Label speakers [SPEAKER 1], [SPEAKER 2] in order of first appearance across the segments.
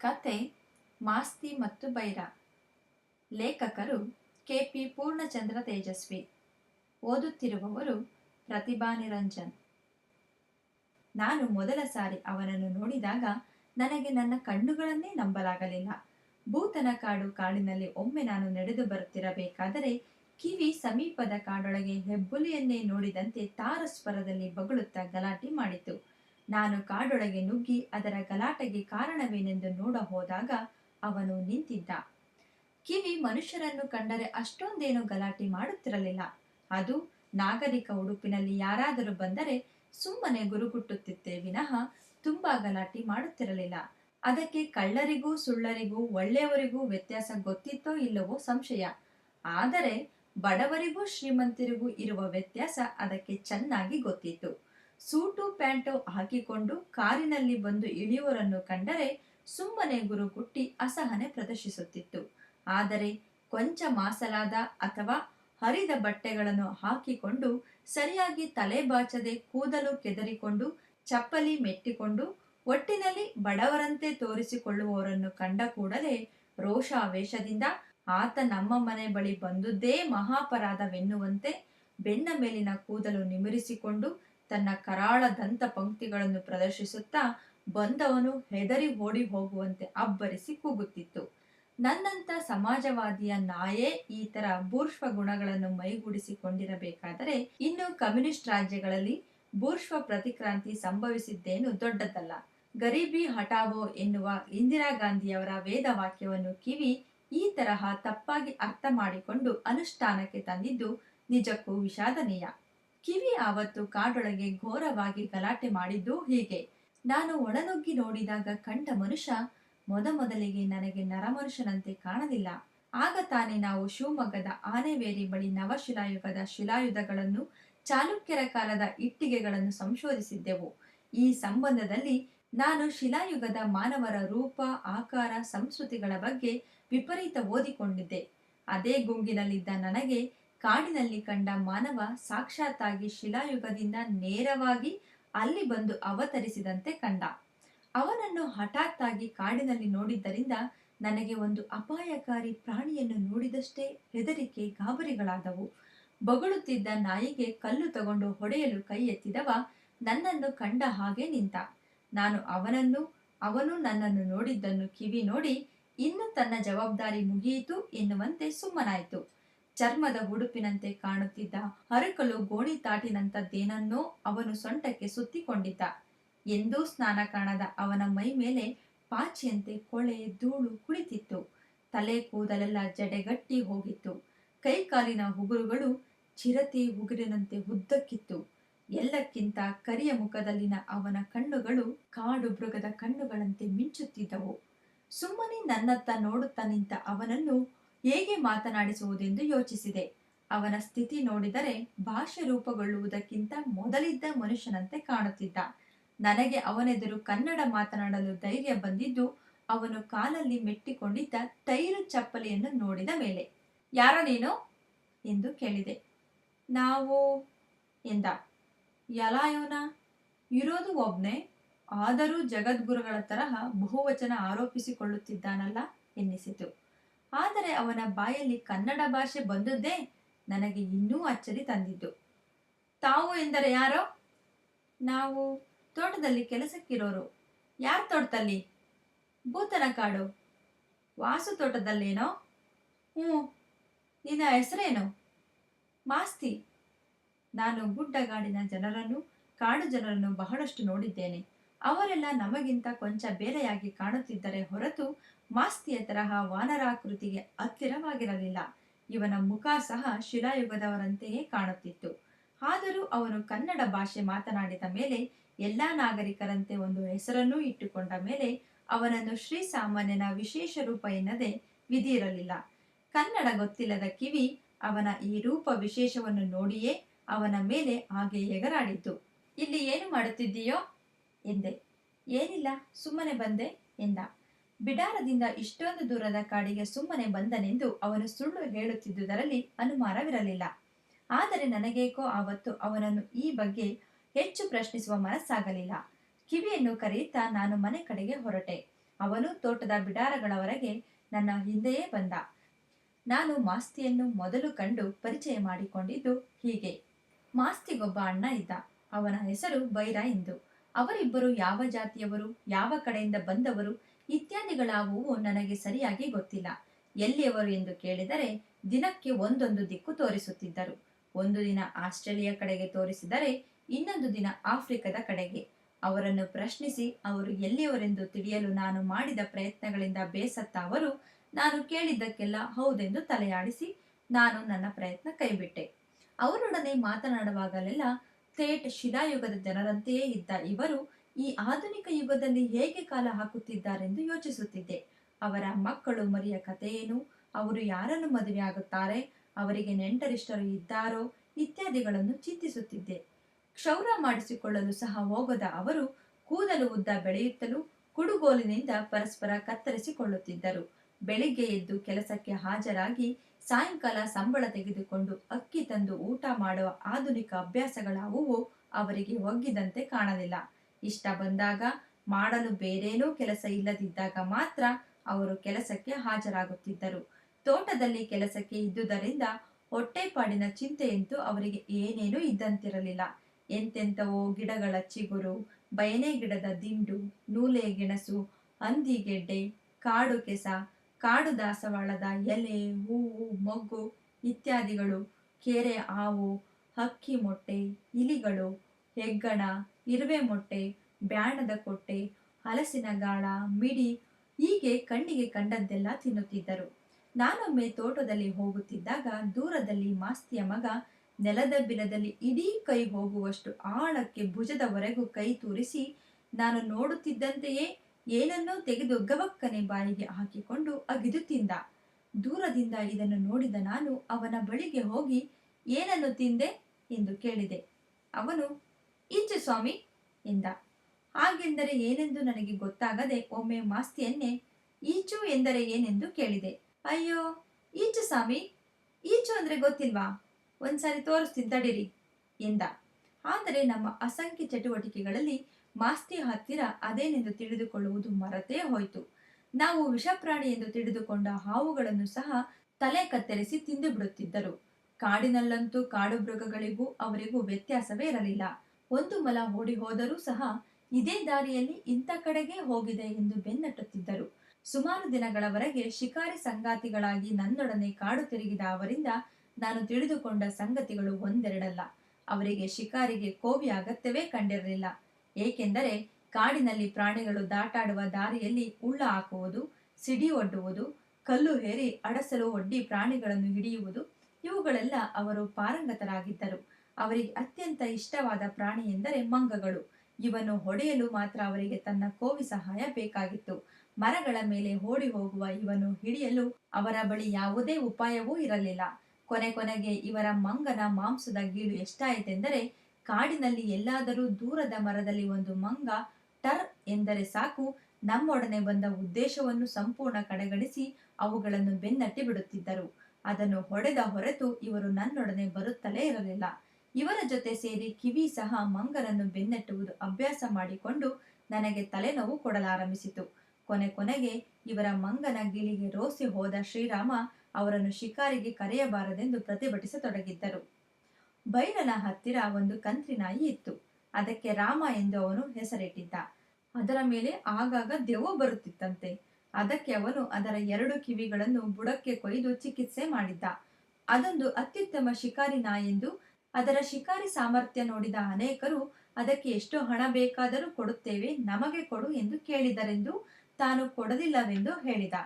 [SPEAKER 1] ಕತೆ ಮಾಸ್ತಿ ಮತ್ತು ಬೈರ. ಲೇಖಕರು ಕೆ ಪಿ ಪೂರ್ಣಚಂದ್ರ ತೇಜಸ್ವಿ. ಓದುತ್ತಿರುವವರು ಪ್ರತಿಭಾ ನಿರಂಜನ್. ನಾನು ಮೊದಲ ಸಾರಿ ಅವನನ್ನು ನೋಡಿದಾಗ ನನಗೆ ನನ್ನ ಕಣ್ಣುಗಳನ್ನೇ ನಂಬಲಾಗಲಿಲ್ಲ. ಭೂತನ ಕಾಡು ಕಾಡಿನಲ್ಲಿ ಒಮ್ಮೆ ನಾನು ನಡೆದು ಬರುತ್ತಿರಬೇಕಾದರೆ ಕಿವಿ ಸಮೀಪದ ಕಾಡೊಳಗೆ ಹೆಬ್ಬುಲಿಯನ್ನೇ ನೋಡಿದಂತೆ ತಾರಸ್ವರದಲ್ಲಿ ಬಗಳುತ್ತಾ ಗಲಾಟೆ ಮಾಡಿತು. ನಾನು ಕಾಡೊಳಗೆ ನುಗ್ಗಿ ಅದರ ಗಲಾಟೆಗೆ ಕಾರಣವೇನೆಂದು ನೋಡ ಹೋದಾಗ ಅವನು ನಿಂತಿದ್ದ. ಕಿವಿ ಮನುಷ್ಯರನ್ನು ಕಂಡರೆ ಅಷ್ಟೊಂದೇನು ಗಲಾಟೆ ಮಾಡುತ್ತಿರಲಿಲ್ಲ. ಅದು ನಾಗರಿಕ ಉಡುಪಿನಲ್ಲಿ ಯಾರಾದರೂ ಬಂದರೆ ಸುಮ್ಮನೆ ಗುರುಗುಟ್ಟುತ್ತಿತ್ತೇ ವಿನಃ ತುಂಬಾ ಗಲಾಟೆ ಮಾಡುತ್ತಿರಲಿಲ್ಲ. ಅದಕ್ಕೆ ಕಳ್ಳರಿಗೂ ಸುಳ್ಳರಿಗೂ ಒಳ್ಳೆಯವರಿಗೂ ವ್ಯತ್ಯಾಸ ಗೊತ್ತಿತ್ತೋ ಇಲ್ಲವೋ ಸಂಶಯ. ಆದರೆ ಬಡವರಿಗೂ ಶ್ರೀಮಂತರಿಗೂ ಇರುವ ವ್ಯತ್ಯಾಸ ಅದಕ್ಕೆ ಚೆನ್ನಾಗಿ ಗೊತ್ತಿತ್ತು. ಸೂಟು ಪ್ಯಾಂಟು ಹಾಕಿಕೊಂಡು ಕಾರಿನಲ್ಲಿ ಬಂದು ಇಳಿಯುವರನ್ನು ಕಂಡರೆ ಸುಮ್ಮನೆ ಗುರುಗುಟ್ಟಿ ಅಸಹನೆ ಪ್ರದರ್ಶಿಸುತ್ತಿತ್ತು. ಆದರೆ ಕೊಂಚ ಮಾಸಲಾದ ಅಥವಾ ಹರಿದ ಬಟ್ಟೆಗಳನ್ನು ಹಾಕಿಕೊಂಡು ಸರಿಯಾಗಿ ತಲೆ ಬಾಚದೆ ಕೂದಲು ಕೆದರಿಕೊಂಡು ಚಪ್ಪಲಿ ಮೆಟ್ಟಿಕೊಂಡು ಒಟ್ಟಿನಲ್ಲಿ ಬಡವರಂತೆ ತೋರಿಸಿಕೊಳ್ಳುವವರನ್ನು ಕಂಡ ಕೂಡಲೇ ರೋಷಾವೇಶದಿಂದ ಆತ ನಮ್ಮ ಮನೆ ಬಳಿ ಬಂದುದೇ ಮಹಾಪರಾಧವೆನ್ನುವಂತೆ ಬೆನ್ನ ಮೇಲಿನ ಕೂದಲು ನಿಮಿರಿಸಿಕೊಂಡು ತನ್ನ ಕರಾಳ ದಂತ ಪಂಕ್ತಿಗಳನ್ನು ಪ್ರದರ್ಶಿಸುತ್ತಾ ಬಂದವನು ಹೆದರಿ ಓಡಿ ಹೋಗುವಂತೆ ಅಬ್ಬರಿಸಿ ಕೂಗುತ್ತಿತ್ತು. ನನ್ನಂತ ಸಮಾಜವಾದಿಯ ನಾಯೇ ಈ ತರ ಬೂರ್ಷ್ವ ಗುಣಗಳನ್ನು ಮೈಗೂಡಿಸಿಕೊಂಡಿರಬೇಕಾದರೆ ಇನ್ನು ಕಮ್ಯುನಿಸ್ಟ್ ರಾಜ್ಯಗಳಲ್ಲಿ ಬೂರ್ಷ್ವ ಪ್ರತಿಕ್ರಾಂತಿ ಸಂಭವಿಸಿದ್ದೇನು ದೊಡ್ಡದಲ್ಲ. ಗರೀಬಿ ಹಟಾವೋ ಎನ್ನುವ ಇಂದಿರಾ ಗಾಂಧಿಯವರ ವೇದವಾಕ್ಯವನ್ನು ಕಿವಿ ಈ ತರಹ ತಪ್ಪಾಗಿ ಅರ್ಥ ಮಾಡಿಕೊಂಡು ಅನುಷ್ಠಾನಕ್ಕೆ ತಂದಿದ್ದು ನಿಜಕ್ಕೂ ವಿಷಾದನೀಯ. ಕಿವಿ ಆವತ್ತು ಕಾಡೊಳಗೆ ಘೋರವಾಗಿ ಗಲಾಟೆ ಮಾಡಿದ್ದು ಹೀಗೆ. ನಾನು ಒಳನುಗ್ಗಿ ನೋಡಿದಾಗ ಕಂಡ ಮನುಷ್ಯ ಮೊದಮೊದಲಿಗೆ ನನಗೆ ನರಮನುಷ್ಯನಂತೆ ಕಾಣಲಿಲ್ಲ. ಆಗ ತಾನೇ ನಾವು ಶಿವಮೊಗ್ಗದ ಆನೆವೇರಿ ಬಳಿ ನವಶಿಲಾಯುಗದ ಶಿಲಾಯುಧಗಳನ್ನು, ಚಾಲುಕ್ಯರ ಕಾಲದ ಇಟ್ಟಿಗೆಗಳನ್ನು ಸಂಶೋಧಿಸಿದ್ದೆವು. ಈ ಸಂಬಂಧದಲ್ಲಿ ನಾನು ಶಿಲಾಯುಗದ ಮಾನವರ ರೂಪ, ಆಕಾರ, ಸಂಸ್ಕೃತಿಗಳ ಬಗ್ಗೆ ವಿಪರೀತ ಓದಿಕೊಂಡಿದ್ದೆ. ಅದೇ ಗುಂಗಿನಲ್ಲಿದ್ದ ನನಗೆ ಕಾಡಿನಲ್ಲಿ ಕಂಡ ಮಾನವ ಸಾಕ್ಷಾತ್ತಾಗಿ ಶಿಲಾಯುಗದಿಂದ ನೇರವಾಗಿ ಅಲ್ಲಿ ಬಂದು ಅವತರಿಸಿದಂತೆ ಕಂಡ. ಅವನನ್ನು ಹಠಾತ್ತಾಗಿ ಕಾಡಿನಲ್ಲಿ ನೋಡಿದ್ದರಿಂದ ನನಗೆ ಒಂದು ಅಪಾಯಕಾರಿ ಪ್ರಾಣಿಯನ್ನು ನೋಡಿದಷ್ಟೇ ಹೆದರಿಕೆ ಗಾಬರಿಗಳಾದವು. ಬಗಳುತ್ತಿದ್ದ ನಾಯಿಗೆ ಕಲ್ಲು ತಗೊಂಡು ಹೊಡೆಯಲು ಕೈ ಎತ್ತಿದವ ನನ್ನನ್ನು ಕಂಡ ಹಾಗೆ ನಿಂತ. ನಾನು ಅವನನ್ನು, ಅವನು ನನ್ನನ್ನು ನೋಡಿದ್ದನ್ನು ಕಿವಿ ನೋಡಿ, ಇನ್ನು ತನ್ನ ಜವಾಬ್ದಾರಿ ಮುಗಿಯಿತು ಎನ್ನುವಂತೆ ಸುಮ್ಮನಾಯಿತು. ಚರ್ಮದ ಉಡುಪಿನಂತೆ ಕಾಣುತ್ತಿದ್ದ ಹರಕಲು ಗೋಣಿತಾಟಿನಂತದ್ದೇನನ್ನೋ ಅವನು ಸೊಂಟಕ್ಕೆ ಸುತ್ತಿಕೊಂಡಿದ್ದ. ಎಂದೂ ಸ್ನಾನ ಕಾಣದ ಅವನ ಮೈ ಮೇಲೆ ಪಾಚಿಯಂತೆ ಕೊಳೆ, ಧೂಳು ಕುಳಿತಿತ್ತು. ತಲೆ ಕೂದಲೆಲ್ಲ ಜಡೆಗಟ್ಟಿ ಹೋಗಿತ್ತು. ಕೈಕಾಲಿನ ಉಗುರುಗಳು ಚಿರತೆ ಉಗುರಿನಂತೆ ಉದ್ದಕ್ಕಿತ್ತು. ಎಲ್ಲಕ್ಕಿಂತ ಕರಿಯ ಮುಖದಲ್ಲಿನ ಅವನ ಕಣ್ಣುಗಳು ಕಾಡು ಮೃಗದ ಕಣ್ಣುಗಳಂತೆ ಮಿಂಚುತ್ತಿದ್ದವು. ಸುಮ್ಮನೆ ನನ್ನತ್ತ ನೋಡುತ್ತ ನಿಂತ ಅವನನ್ನು ಹೇಗೆ ಮಾತನಾಡಿಸುವುದೆಂದು ಯೋಚಿಸಿದೆ. ಅವನ ಸ್ಥಿತಿ ನೋಡಿದರೆ ಭಾಷೆ ರೂಪುಗೊಳ್ಳುವುದಕ್ಕಿಂತ ಮೊದಲಿದ್ದ ಮನುಷ್ಯನಂತೆ ಕಾಣುತ್ತಿದ್ದ. ನನಗೆ ಅವನೆದುರು ಕನ್ನಡ ಮಾತನಾಡಲು ಧೈರ್ಯ ಬಂದಿದ್ದು, ಅವನು ಕಾಲಲ್ಲಿ ಮೆಟ್ಟಿಕೊಂಡಿದ್ದ ಟೈರು ಚಪ್ಪಲಿಯನ್ನು ನೋಡಿದ ಮೇಲೆ. ಯಾರ ನೀನು? ಎಂದು ಕೇಳಿದೆ. ನಾವು, ಎಂದ. ಯಲಾಯೋನ? ಇರೋದು ಒಬ್ನೇ? ಆದರೂ ಜಗದ್ಗುರುಗಳ ತರಹ ಬಹುವಚನ ಆರೋಪಿಸಿಕೊಳ್ಳುತ್ತಿದ್ದಾನಲ್ಲ, ಎನ್ನಿಸಿತು. ಆದರೆ ಅವನ ಬಾಯಲ್ಲಿ ಕನ್ನಡ ಭಾಷೆ ಬಂದದ್ದೇ ನನಗೆ ಇನ್ನೂ ಅಚ್ಚರಿ ತಂದಿದ್ದು. ತಾವು ಎಂದರೆ ಯಾರೋ? ನಾವು ತೋಟದಲ್ಲಿ ಕೆಲಸಕ್ಕಿರೋರು. ಯಾರ ತೋಟದಲ್ಲಿ? ಭೂತನ ಕಾಡು. ವಾಸು ತೋಟದಲ್ಲೇನೋ? ಹ್ಞೂ ನಿನ್ನ ಹೆಸರೇನು? ಮಾಸ್ತಿ. ನಾನು ಗುಡ್ಡಗಾಡಿನ ಜನರನ್ನು, ಕಾಡು ಜನರನ್ನು ಬಹಳಷ್ಟು ನೋಡಿದ್ದೇನೆ. ಅವರೆಲ್ಲ ನಮಗಿಂತ ಕೊಂಚ ಬೇರೆಯಾಗಿ ಕಾಣುತ್ತಿದ್ದರೆ ಹೊರತು ಮಾಸ್ತಿಯ ತರಹ ವಾನರಾಕೃತಿಗೆ ಹತ್ತಿರವಾಗಿರಲಿಲ್ಲ. ಇವನ ಮುಖ ಸಹ ಶಿಲಾಯುಗದವರಂತೆಯೇ ಕಾಣುತ್ತಿತ್ತು. ಆದರೂ ಅವನು ಕನ್ನಡ ಭಾಷೆ ಮಾತನಾಡಿದ ಮೇಲೆ ಎಲ್ಲಾ ನಾಗರಿಕರಂತೆ ಒಂದು ಹೆಸರನ್ನೂ ಇಟ್ಟುಕೊಂಡ ಮೇಲೆ ಅವನನ್ನು ಶ್ರೀ ಸಾಮಾನ್ಯನ ವಿಶೇಷ ರೂಪ ಎನ್ನದೆ ವಿಧಿ ಇರಲಿಲ್ಲ ಕನ್ನಡ ಗೊತ್ತಿಲ್ಲದ ಕಿವಿ ಅವನ ಈ ರೂಪ ವಿಶೇಷವನ್ನು ನೋಡಿಯೇ ಅವನ ಮೇಲೆ ಹಾಗೆ ಎಗರಾಡಿತು ಇಲ್ಲಿ ಏನು ಮಾಡುತ್ತಿದ್ದೀಯೋ? ಎಂದೆ. ಏನಿಲ್ಲ, ಸುಮ್ಮನೆ ಬಂದೆ ಎಂದ. ಬಿಡಾರದಿಂದ ಇಷ್ಟೊಂದು ದೂರದ ಕಾಡಿಗೆ ಸುಮ್ಮನೆ ಬಂದನೆಂದು ಅವನು ಸುಳ್ಳು ಹೇಳುತ್ತಿದ್ದುದರಲ್ಲಿ ಅನುಮಾನವಿರಲಿಲ್ಲ. ಆದರೆ ನನಗೇಕೋ ಆವತ್ತು ಅವನನ್ನು ಈ ಬಗ್ಗೆ ಹೆಚ್ಚು ಪ್ರಶ್ನಿಸುವ ಮನಸ್ಸಾಗಲಿಲ್ಲ. ಕಿವಿಯನ್ನು ಕರೆಯುತ್ತಾ ನಾನು ಮನೆ ಕಡೆಗೆ ಹೊರಟೆ. ಅವನು ತೋಟದ ಬಿಡಾರಗಳವರೆಗೆ ನನ್ನ ಹಿಂದೆಯೇ ಬಂದ. ನಾನು ಮಾಸ್ತಿಯನ್ನು ಮೊದಲು ಕಂಡು ಪರಿಚಯ ಮಾಡಿಕೊಂಡಿದ್ದು ಹೀಗೆ. ಮಾಸ್ತಿಗೊಬ್ಬ ಅಣ್ಣ ಇದ್ದ. ಅವನ ಹೆಸರು ಬೈರ ಎಂದು ಅವರಿಬ್ಬರು ಯಾವ ಜಾತಿಯವರು, ಯಾವ ಕಡೆಯಿಂದ ಬಂದವರು ಇತ್ಯಾದಿಗಳಾವುವು ನನಗೆ ಸರಿಯಾಗಿ ಗೊತ್ತಿಲ್ಲ. ಎಲ್ಲಿಯವರು ಎಂದು ಕೇಳಿದರೆ ದಿನಕ್ಕೆ ಒಂದೊಂದು ದಿಕ್ಕು ತೋರಿಸುತ್ತಿದ್ದರು. ಒಂದು ದಿನ ಆಸ್ಟ್ರೇಲಿಯಾ ಕಡೆಗೆ ತೋರಿಸಿದರೆ ಇನ್ನೊಂದು ದಿನ ಆಫ್ರಿಕಾದ ಕಡೆಗೆ. ಅವರನ್ನು ಪ್ರಶ್ನಿಸಿ, ಅವರು ಎಲ್ಲಿಯವರೆಂದು ತಿಳಿಯಲು ನಾನು ಮಾಡಿದ ಪ್ರಯತ್ನಗಳಿಂದ ಬೇಸತ್ತ ಅವರು ನಾನು ಕೇಳಿದ್ದಕ್ಕೆಲ್ಲ ಹೌದೆಂದು ತಲೆಯಾಡಿಸಿ ನಾನು ನನ್ನ ಪ್ರಯತ್ನ ಕೈಬಿಟ್ಟೆ. ಅವರೊಡನೆ ಮಾತನಾಡುವಾಗಲೆಲ್ಲ ಥೇಟ್ ಶಿಲಾಯುಗದ ಜನರಂತೆಯೇ ಇದ್ದ ಇವರು ಈ ಆಧುನಿಕ ಯುಗದಲ್ಲಿ ಹೇಗೆ ಕಾಲ ಹಾಕುತ್ತಿದ್ದಾರೆಂದು ಯೋಚಿಸುತ್ತಿದ್ದೆ. ಅವರ ಮಕ್ಕಳು ಮರಿಯ ಕಥೆಯೇನು? ಅವರು ಯಾರನ್ನು ಮದುವೆಯಾಗುತ್ತಾರೆ ಅವರಿಗೆ ನೆಂಟರಿಷ್ಟರು ಇದ್ದಾರೋ? ಇತ್ಯಾದಿಗಳನ್ನು ಚಿಂತಿಸುತ್ತಿದ್ದೆ. ಕ್ಷೌರ ಮಾಡಿಸಿಕೊಳ್ಳಲು ಸಹ ಹೋಗದ ಅವರು ಕೂದಲು ಉದ್ದ ಬೆಳೆಯುತ್ತಲೂ ಕುಡುಗೋಲಿನಿಂದ ಪರಸ್ಪರ ಕತ್ತರಿಸಿಕೊಳ್ಳುತ್ತಿದ್ದರು. ಬೆಳಿಗ್ಗೆ ಎದ್ದು ಕೆಲಸಕ್ಕೆ ಹಾಜರಾಗಿ ಸಾಯಂಕಾಲ ಸಂಬಳ ತೆಗೆದುಕೊಂಡು ಅಕ್ಕಿ ತಂದು ಊಟ ಮಾಡುವ ಆಧುನಿಕ ಅಭ್ಯಾಸಗಳಾವುವು ಅವರಿಗೆ ಒಗ್ಗಿದಂತೆ ಕಾಣಲಿಲ್ಲ. ಇಷ್ಟ ಬಂದಾಗ ಮಾಡಲು ಬೇರೇನೂ ಕೆಲಸ ಇಲ್ಲದಿದ್ದಾಗ ಮಾತ್ರ ಅವರು ಕೆಲಸಕ್ಕೆ ಹಾಜರಾಗುತ್ತಿದ್ದರು. ತೋಟದಲ್ಲಿ ಕೆಲಸಕ್ಕೆ ಇದ್ದುದರಿಂದ ಹೊಟ್ಟೆಪಾಡಿನ ಚಿಂತೆಯಂತೂ ಅವರಿಗೆ ಏನೇನೂ ಇದ್ದಂತಿರಲಿಲ್ಲ. ಎಂತೆಂಥವೋ ಗಿಡಗಳ ಚಿಗುರು, ಬಯನೆ ಗಿಡದ ದಿಂಡು ನೂಲೆ ಗೆಣಸು ಹಂದಿಗೆಡ್ಡೆ ಕಾಡು ಕೆಸ ಕಾಡು ದಾಸವಾಳದ ಎಲೆ, ಹೂವು, ಮೊಗ್ಗು ಇತ್ಯಾದಿಗಳು, ಕೆರೆ ಹಾವು ಹಕ್ಕಿ ಮೊಟ್ಟೆ, ಇಲಿಗಳು, ಹೆಗ್ಗಣ, ಇರುವೆ ಮೊಟ್ಟೆ, ಬ್ಯಾಣದ ಕೊಟ್ಟೆ, ಹಲಸಿನ ಗಾಳ, ಮಿಡಿ ಹೀಗೆ ಕಣ್ಣಿಗೆ ಕಂಡದ್ದೆಲ್ಲ ತಿನ್ನುತ್ತಿದ್ದರು. ನಾನೊಮ್ಮೆ ತೋಟದಲ್ಲಿ ಹೋಗುತ್ತಿದ್ದಾಗ ದೂರದಲ್ಲಿ ಮಾಸ್ತಿಯ ಮಗ ನೆಲದ ಬಿಲದಲ್ಲಿ ಇಡೀ ಕೈ ಹೋಗುವಷ್ಟು ಆಳಕ್ಕೆ ಭುಜದವರೆಗೂ ಕೈ ತೂರಿಸಿ, ನಾನು ನೋಡುತ್ತಿದ್ದಂತೆಯೇ ಏನನ್ನೋ ತೆಗೆದು ಗವಕ್ಕನೆ ಬಾಯಿಗೆ ಹಾಕಿಕೊಂಡು ಅಗಿದು ತಿಂದ. ದೂರದಿಂದ ಇದನ್ನು ನೋಡಿದ ನಾನು ಅವನ ಬಳಿಗೆ ಹೋಗಿ, ಏನನ್ನು ತಿಂದೆ? ಎಂದು ಕೇಳಿದೆ. ಅವನು ಈಚು ಸ್ವಾಮಿ, ಎಂದ. ಹಾಗೆಂದರೆ ಏನೆಂದು ನನಗೆ ಗೊತ್ತಾಗದೆ ಒಮ್ಮೆ ಮಾಸ್ತಿಯನ್ನೇ ಈಚು ಎಂದರೆ ಏನೆಂದು ಕೇಳಿದೆ. ಅಯ್ಯೋ ಈಚು ಸ್ವಾಮಿ ಈಚು ಅಂದ್ರೆ ಗೊತ್ತಿಲ್ವಾ? ಒಂದ್ಸಾರಿ ತೋರಿಸ್ತೀನಿ ತಡೀರಿ ಎಂದ. ಆದರೆ ನಮ್ಮ ಅಸಂಖ್ಯ ಚಟುವಟಿಕೆಗಳಲ್ಲಿ ಮಾಸ್ತಿ ಹತ್ತಿರ ಅದೇನೆಂದು ತಿಳಿದುಕೊಳ್ಳುವುದು ಮರತೇ ಹೋಯಿತು. ನಾವು ವಿಷಪ್ರಾಣಿ ಎಂದು ತಿಳಿದುಕೊಂಡ ಹಾವುಗಳನ್ನು ಸಹ ತಲೆ ಕತ್ತರಿಸಿ ತಿಂದು ಬಿಡುತ್ತಿದ್ದರು. ಕಾಡಿನಲ್ಲಂತೂ ಕಾಡು ಮೃಗಗಳಿಗೂ ಅವರಿಗೂ ವ್ಯತ್ಯಾಸವೇ ಇರಲಿಲ್ಲ. ಒಂದು ಮಲ ಓಡಿ ಹೋದರೂ ಸಹ ಇದೇ ದಾರಿಯಲ್ಲಿ ಇಂಥ ಕಡೆಗೆ ಹೋಗಿದೆ ಎಂದು ಬೆನ್ನಟ್ಟುತ್ತಿದ್ದರು. ಸುಮಾರು ದಿನಗಳವರೆಗೆ ಶಿಕಾರಿ ಸಂಗಾತಿಗಳಾಗಿ ನನ್ನೊಡನೆ ಕಾಡು ತಿರುಗಿದ ಅವರಿಂದ ನಾನು ತಿಳಿದುಕೊಂಡ ಸಂಗತಿಗಳು ಒಂದೆರಡಲ್ಲ. ಅವರಿಗೆ ಶಿಕಾರಿಗೆ ಕೋವಿ ಅಗತ್ಯವೇ ಕಂಡಿರಲಿಲ್ಲ. ಏಕೆಂದರೆ ಕಾಡಿನಲ್ಲಿ ಪ್ರಾಣಿಗಳು ದಾಟಾಡುವ ದಾರಿಯಲ್ಲಿ ಉಳ್ಳ ಹಾಕುವುದು, ಸಿಡಿ ಒಡ್ಡುವುದು, ಕಲ್ಲು ಹೇರಿ ಅಡಸಲು ಒಡ್ಡಿ ಪ್ರಾಣಿಗಳನ್ನು ಹಿಡಿಯುವುದು, ಇವುಗಳೆಲ್ಲ ಅವರು ಪಾರಂಗತರಾಗಿದ್ದರು. ಅವರಿಗೆ ಅತ್ಯಂತ ಇಷ್ಟವಾದ ಪ್ರಾಣಿ ಎಂದರೆ ಮಂಗಗಳು. ಇವನ್ನು ಹೊಡೆಯಲು ಮಾತ್ರ ಅವರಿಗೆ ತನ್ನ ಕೋವಿ ಸಹಾಯ ಬೇಕಾಗಿತ್ತು. ಮರಗಳ ಮೇಲೆ ಓಡಿ ಹೋಗುವ ಇವನು ಹಿಡಿಯಲು ಅವರ ಬಳಿ ಯಾವುದೇ ಉಪಾಯವೂ ಇರಲಿಲ್ಲ. ಕೊನೆ ಕೊನೆಗೆ ಇವರ ಮಂಗನ ಮಾಂಸದ ಗೀಳು ಎಷ್ಟಾಯಿತೆಂದರೆ ಕಾಡಿನಲ್ಲಿ ಎಲ್ಲಾದರೂ ದೂರದ ಮರದಲ್ಲಿ ಒಂದು ಮಂಗ ಟರ್ ಎಂದರೆ ಸಾಕು, ನಮ್ಮೊಡನೆ ಬಂದ ಉದ್ದೇಶವನ್ನು ಸಂಪೂರ್ಣ ಕಡೆಗಣಿಸಿ ಅವುಗಳನ್ನು ಬೆನ್ನಟ್ಟಿ ಬಿಡುತ್ತಿದ್ದರು. ಅದನ್ನು ಹೊಡೆದ ಹೊರತು ಇವರು ನನ್ನೊಡನೆ ಬರುತ್ತಲೇ ಇರಲಿಲ್ಲ. ಇವರ ಜೊತೆ ಸೇರಿ ಕಿವಿ ಸಹ ಮಂಗನನ್ನು ಬೆನ್ನಟ್ಟುವುದು ಅಭ್ಯಾಸ ಮಾಡಿಕೊಂಡು ನನಗೆ ತಲೆನೋವು ಕೊಡಲಾರಂಭಿಸಿತು. ಕೊನೆ ಕೊನೆಗೆ ಇವರ ಮಂಗನ ಗಿಳಿಗೆ ರೋಸಿ ಹೋದ ಶ್ರೀರಾಮ ಅವರನ್ನು ಶಿಕಾರಿಗೆ ಕರೆಯಬಾರದೆಂದು ಪ್ರತಿಭಟಿಸತೊಡಗಿದ್ದರು. ಬೈರನ ಹತ್ತಿರ ಒಂದು ಕಂತ್ರಿ ನಾಯಿ ಇತ್ತು. ಅದಕ್ಕೆ ರಾಮ ಎಂದು ಅವನು ಹೆಸರಿಟ್ಟಿದ್ದ. ಅದರ ಮೇಲೆ ಆಗಾಗ ದೆವ್ವ ಬರುತ್ತಿತ್ತಂತೆ. ಅದಕ್ಕೆ ಅವನು ಅದರ ಎರಡು ಕಿವಿಗಳನ್ನು ಬುಡಕ್ಕೆ ಕೊಯ್ದು ಚಿಕಿತ್ಸೆ ಮಾಡಿದ್ದ. ಅದೊಂದು ಅತ್ಯುತ್ತಮ ಶಿಕಾರಿ ನಾಯೆಂದು ಅದರ ಶಿಕಾರಿ ಸಾಮರ್ಥ್ಯ ನೋಡಿದ ಅನೇಕರು ಅದಕ್ಕೆ ಎಷ್ಟು ಹಣ ಬೇಕಾದರೂ ಕೊಡುತ್ತೇವೆ, ನಮಗೆ ಕೊಡು ಎಂದು ಕೇಳಿದರೆಂದು ತಾನು ಕೊಡಲಿಲ್ಲವೆಂದು ಹೇಳಿದ.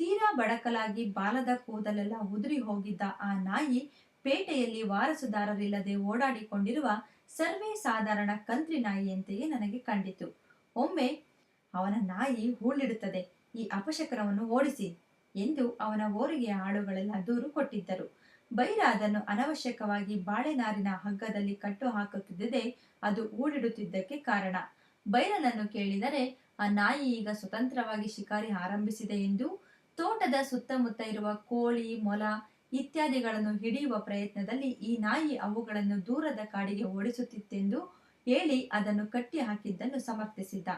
[SPEAKER 1] ತೀರಾ ಬಡಕಲಾಗಿ ಬಾಲದ ಕೂದಲೆಲ್ಲ ಉದುರಿ ಹೋಗಿದ್ದ ಆ ನಾಯಿ ಪೇಟೆಯಲ್ಲಿ ವಾರಸುದಾರರಿಲ್ಲದೆ ಓಡಾಡಿಕೊಂಡಿರುವ ಸರ್ವೇ ಸಾಧಾರಣ ಕಂತ್ರಿ ನಾಯಿಯಂತೆಯೇ ನನಗೆ ಕಂಡಿತು. ಒಮ್ಮೆ ಅವನ ನಾಯಿ ಹೂಳಿಡುತ್ತದೆ. ಈ ಅಪಶಕರವನ್ನು ಓಡಿಸಿ ಎಂದು ಅವನ ಓರಿಗೆ ಆಳುಗಳೆಲ್ಲ ದೂರು ಕೊಟ್ಟಿದ್ದರು. ಬೈರ ಅದನ್ನು ಅನವಶ್ಯಕವಾಗಿ ಬಾಳೆನಾರಿನ ಹಗ್ಗದಲ್ಲಿ ಕಟ್ಟು ಹಾಕುತ್ತಿದ್ದದೆ. ಅದು ಊಡಿಡುತ್ತಿದ್ದಕ್ಕೆ ಕಾರಣ. ಬೈರನನ್ನು ಕೇಳಿದರೆ, ಆ ನಾಯಿ ಈಗ ಸ್ವತಂತ್ರವಾಗಿ ಶಿಕಾರಿ ಆರಂಭಿಸಿದೆ ಎಂದು? ತೋಟದ ಸುತ್ತಮುತ್ತ ಇರುವ ಕೋಳಿ, ಮೊಲ ಇತ್ಯಾದಿಗಳನ್ನು ಹಿಡಿಯುವ ಪ್ರಯತ್ನದಲ್ಲಿ ಈ ನಾಯಿ ಅವುಗಳನ್ನು ದೂರದ ಕಾಡಿಗೆ ಓಡಿಸುತ್ತಿತ್ತೆಂದು ಹೇಳಿ ಅದನ್ನು ಕಟ್ಟಿ ಹಾಕಿದ್ದನ್ನು ಸಮರ್ಥಿಸಿದ್ದ.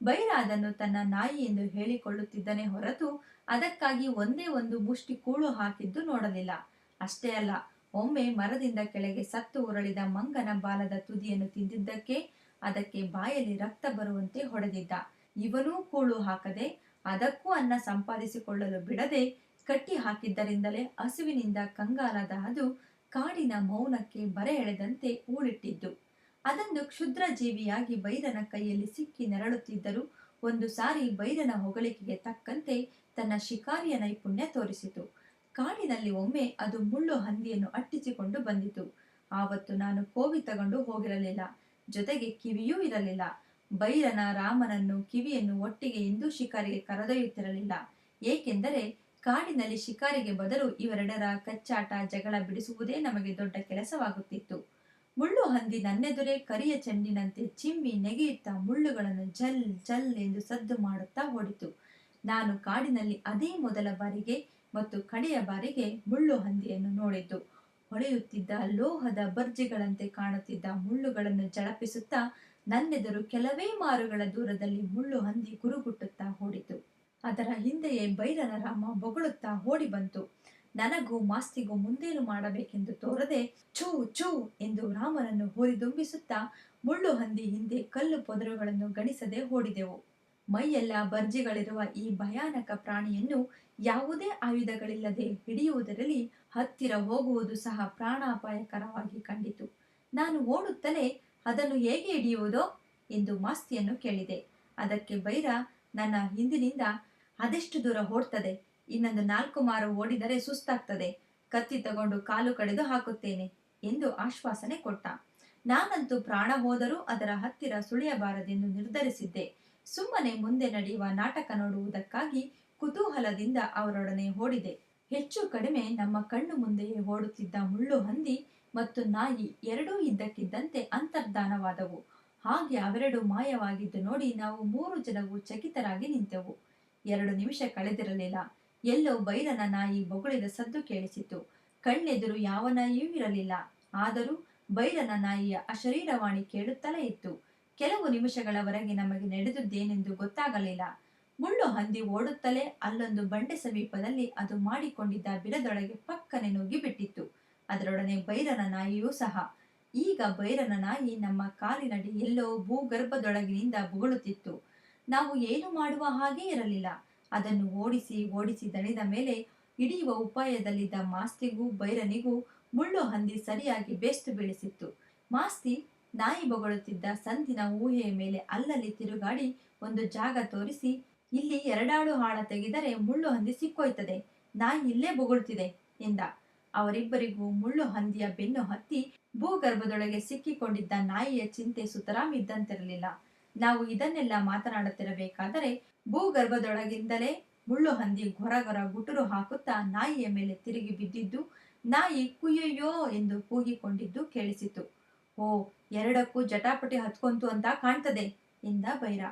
[SPEAKER 1] ಬೈರ ಅದನ್ನು ತನ್ನ ನಾಯಿ ಎಂದು ಹೇಳಿಕೊಳ್ಳುತ್ತಿದ್ದನೇ ಹೊರತು ಅದಕ್ಕಾಗಿ ಒಂದೇ ಒಂದು ಮುಷ್ಟಿ ಕೂಳು ಹಾಕಿದ್ದು ನೋಡಲಿಲ್ಲ. ಅಷ್ಟೇ ಅಲ್ಲ, ಒಮ್ಮೆ ಮರದಿಂದ ಕೆಳಗೆ ಸತ್ತು ಉರುಳಿದ ಮಂಗನ ಬಾಲದ ತುದಿಯನ್ನು ತಿಂದಿದ್ದಕ್ಕೆ ಅದಕ್ಕೆ ಬಾಯಲ್ಲಿ ರಕ್ತ ಬರುವಂತೆ ಹೊಡೆದಿದ್ದ. ಇವನೂ ಕೂಳು ಹಾಕದೆ ಅದಕ್ಕೂ ಅನ್ನ ಸಂಪಾದಿಸಿಕೊಳ್ಳಲು ಬಿಡದೆ ಕಟ್ಟಿ ಹಾಕಿದ್ದರಿಂದಲೇ ಹಸುವಿನಿಂದ ಕಂಗಾಲಾದ ಅದು ಕಾಡಿನ ಮೌನಕ್ಕೆ ಬರೆ ಎಳೆದಂತೆ ಊಳಿಟ್ಟಿದ್ದು. ಅದೊಂದು ಕ್ಷುದ್ರ ಜೀವಿಯಾಗಿ ಬೈರನ ಕೈಯಲ್ಲಿ ಸಿಕ್ಕಿ ನೆರಳುತ್ತಿದ್ದರೂ ಒಂದು ಸಾರಿ ಬೈರನ ಹೊಗಳಿಕೆಗೆ ತಕ್ಕಂತೆ ತನ್ನ ಶಿಕಾರಿಯ ನೈಪುಣ್ಯ ತೋರಿಸಿತು. ಕಾಡಿನಲ್ಲಿ ಒಮ್ಮೆ ಅದು ಮುಳ್ಳು ಹಂದಿಯನ್ನು ಅಟ್ಟಿಸಿಕೊಂಡು ಬಂದಿತು. ಆವತ್ತು ನಾನು ಕೋವಿ ತಗೊಂಡು ಹೋಗಿರಲಿಲ್ಲ. ಜೊತೆಗೆ ಕಿವಿಯೂ ಇರಲಿಲ್ಲ. ಬೈರನ ರಾಮನನ್ನು ಕಿವಿಯನ್ನು ಒಟ್ಟಿಗೆ ಎಂದು ಶಿಕಾರಿಗೆ ಕರೆದೊಯ್ಯುತ್ತಿರಲಿಲ್ಲ. ಏಕೆಂದರೆ ಕಾಡಿನಲ್ಲಿ ಶಿಕಾರಿಗೆ ಬದಲು ಇವರೆಡರ ಕಚ್ಚಾಟ ಜಗಳ ಬಿಡಿಸುವುದೇ ನಮಗೆ ದೊಡ್ಡ ಕೆಲಸವಾಗುತ್ತಿತ್ತು. ಮುಳ್ಳು ಹಂದಿ ನನ್ನೆದುರೇ ಕರಿಯ ಚೆಂಡಿನಂತೆ ಚಿಮ್ಮಿ ನೆಗೆಯುತ್ತಾ ಮುಳ್ಳುಗಳನ್ನು ಜಲ್ ಜಲ್ ಎಂದು ಸದ್ದು ಮಾಡುತ್ತಾ ಓಡಿತು. ನಾನು ಕಾಡಿನಲ್ಲಿ ಅದೇ ಮೊದಲ ಬಾರಿಗೆ ಮತ್ತು ಕಡೆಯ ಬಾರಿಗೆ ಮುಳ್ಳು ಹಂದಿಯನ್ನು ನೋಡಿದ್ದು. ಹೊಳೆಯುತ್ತಿದ್ದ ಲೋಹದ ಬರ್ಜಿಗಳಂತೆ ಕಾಣುತ್ತಿದ್ದ ಮುಳ್ಳುಗಳನ್ನು ಜಳಪಿಸುತ್ತಾ ನನ್ನೆದುರು ಕೆಲವೇ ಮಾರುಗಳ ದೂರದಲ್ಲಿ ಮುಳ್ಳು ಹಂದಿ ಗುರುಗುಟ್ಟುತ್ತಾ ಓಡಿತು. ಅದರ ಹಿಂದೆಯೇ ಬೈರನ ರಾಮ ಬೊಗಳುತ್ತಾ ಓಡಿ ಬಂತು. ನನಗೂ ಮಾಸ್ತಿಗೂ ಮುಂದೇನು ಮಾಡಬೇಕೆಂದು ತೋರದೆ ಛೂ ಛೂ ಎಂದು ರಾಮನನ್ನು ಹುರಿದುಂಬಿಸುತ್ತಾ ಮುಳ್ಳು ಹಂದಿ ಹಿಂದೆ ಕಲ್ಲು ಪೊದರುಗಳನ್ನು ಗಣಿಸದೆ ಓಡಿದೆವು. ಮೈಯೆಲ್ಲ ಬರ್ಜಿಗಳಿರುವ ಈ ಭಯಾನಕ ಪ್ರಾಣಿಯನ್ನು ಯಾವುದೇ ಆಯುಧಗಳಿಲ್ಲದೆ ಹಿಡಿಯುವುದರಲ್ಲಿ ಹತ್ತಿರ ಹೋಗುವುದು ಸಹ ಪ್ರಾಣಾಪಾಯಕರವಾಗಿ ಕಂಡಿತು. ನಾನು ಓಡುತ್ತಲೇ ಅದನ್ನು ಹೇಗೆ ಹಿಡಿಯುವುದೋ? ಎಂದು ಮಾಸ್ತಿಯನ್ನು ಕೇಳಿದೆ. ಅದಕ್ಕೆ ಬೈರ, ನನ್ನ ಹಿಂದಿನಿಂದ ಅದೆಷ್ಟು ದೂರ ಓಡ್ತದೆ? ಇನ್ನೊಂದು ನಾಲ್ಕು ಮಾರು ಓಡಿದರೆ ಸುಸ್ತಾಗ್ತದೆ. ಕತ್ತಿ ತಗೊಂಡು ಕಾಲು ಕಡಿದು ಹಾಕುತ್ತೇನೆ ಎಂದು ಆಶ್ವಾಸನೆ ಕೊಟ್ಟ. ನಾನಂತೂ ಪ್ರಾಣ ಹೋದರೂ ಅದರ ಹತ್ತಿರ ಸುಳಿಯಬಾರದೆಂದು ನಿರ್ಧರಿಸಿದ್ದೆ. ಸುಮ್ಮನೆ ಮುಂದೆ ನಡೆಯುವ ನಾಟಕ ನೋಡುವುದಕ್ಕಾಗಿ ಕುತೂಹಲದಿಂದ ಅವರೊಡನೆ ಓಡಿದೆ. ಹೆಚ್ಚು ಕಡಿಮೆ ನಮ್ಮ ಕಣ್ಣು ಮುಂದೆಯೇ ಓಡುತ್ತಿದ್ದ ಮುಳ್ಳು ಹಂದಿ ಮತ್ತು ನಾಯಿ ಎರಡೂ ಇದ್ದಕ್ಕಿದ್ದಂತೆ ಅಂತರ್ಧಾನವಾದವು. ಹಾಗೆ ಅವೆರಡು ಮಾಯವಾಗಿದ್ದು ನೋಡಿ ನಾವು ಮೂರು ಜನವು ಚಕಿತರಾಗಿ ನಿಂತೆವು. ಎರಡು ನಿಮಿಷ ಕಳೆದಿರಲಿಲ್ಲ. ಎಲ್ಲೋ ಬೈರನ ನಾಯಿ ಬೊಗಳಿದ ಸದ್ದು ಕೇಳಿಸಿತು ಕಣ್ಣೆದುರು ಯಾವ ನಾಯಿಯೂ ಇರಲಿಲ್ಲ. ಆದರೂ ಬೈರನ ನಾಯಿಯ ಅಶರೀರವಾಣಿ ಕೇಳುತ್ತಲೇ ಇತ್ತು. ಕೆಲವು ನಿಮಿಷಗಳವರೆಗೆ ನಮಗೆ ನಡೆದುದೇನೆಂದು ಗೊತ್ತಾಗಲಿಲ್ಲ. ಮುಳ್ಳು ಹಂದಿ ಓಡುತ್ತಲೇ ಅಲ್ಲೊಂದು ಬಂಡೆ ಸಮೀಪದಲ್ಲಿ ಅದು ಮಾಡಿಕೊಂಡಿದ್ದ ಬಿರದೊಳಗೆ ಪಕ್ಕನೆ ನುಗ್ಗಿಬಿಟ್ಟಿತ್ತು. ಅದರೊಡನೆ ಬೈರನ ನಾಯಿಯೂ ಸಹ. ಈಗ ಬೈರನ ನಾಯಿ ನಮ್ಮ ಕಾಲಿನಡಿ ಎಲ್ಲೋ ಭೂಗರ್ಭದೊಳಗಿನಿಂದ ಬೊಗಳುತ್ತಿತ್ತು. ನಾವು ಏನು ಮಾಡುವ ಹಾಗೆ ಇರಲಿಲ್ಲ. ಅದನ್ನು ಓಡಿಸಿ ಓಡಿಸಿ ದಣಿದ ಮೇಲೆ ಹಿಡಿಯುವ ಉಪಾಯದಲ್ಲಿದ್ದ ಮಾಸ್ತಿಗೂ ಬೈರನಿಗೂ ಮುಳ್ಳು ಹಂದಿ ಸರಿಯಾಗಿ ಬೇಸ್ತು ಬೀಳಿಸಿತ್ತು. ಮಾಸ್ತಿ ನಾಯಿ ಬೊಗಳುತ್ತಿದ್ದ ಸಂದಿನ ಊಹೆಯ ಮೇಲೆ ಅಲ್ಲಲ್ಲಿ ತಿರುಗಾಡಿ ಒಂದು ಜಾಗ ತೋರಿಸಿ, ಇಲ್ಲಿ ಎರಡಾಳು ಹಾಳ ತೆಗೆದರೆ ಮುಳ್ಳು ಹಂದಿ ಸಿಕ್ಕೋಯ್ತದೆ, ನಾಯಿ ಇಲ್ಲೇ ಬೊಗಳುತ್ತಿದೆ ಎಂದ. ಅವರಿಬ್ಬರಿಗೂ ಮುಳ್ಳು ಹಂದಿಯ ಬೆನ್ನು ಹತ್ತಿ ಭೂಗರ್ಭದೊಳಗೆ ಸಿಕ್ಕಿಕೊಂಡಿದ್ದ ನಾಯಿಯ ಚಿಂತೆ ಸುತರಾಮಿದ್ದಂತಿರಲಿಲ್ಲ. ನಾವು ಇದನ್ನೆಲ್ಲ ಮಾತನಾಡುತ್ತಿರಬೇಕಾದರೆ ಭೂಗರ್ಭದೊಳಗಿಂದಲೇ ಮುಳ್ಳು ಹಂದಿ ಗೊರಗೊರ ಗುಟುರು ಹಾಕುತ್ತಾ ನಾಯಿಯ ಮೇಲೆ ತಿರುಗಿ ಬಿದ್ದಿದ್ದು, ನಾಯಿ ಕುಯ್ಯಯ್ಯೋ ಎಂದು ಕೂಗಿಕೊಂಡಿದ್ದು ಕೇಳಿಸಿತು. ಓ, ಎರಡಕ್ಕೂ ಜಟಾಪಟಿ ಹತ್ಕೊಂತು ಅಂತ ಕಾಣ್ತದೆ ಎಂದ ಬೈರ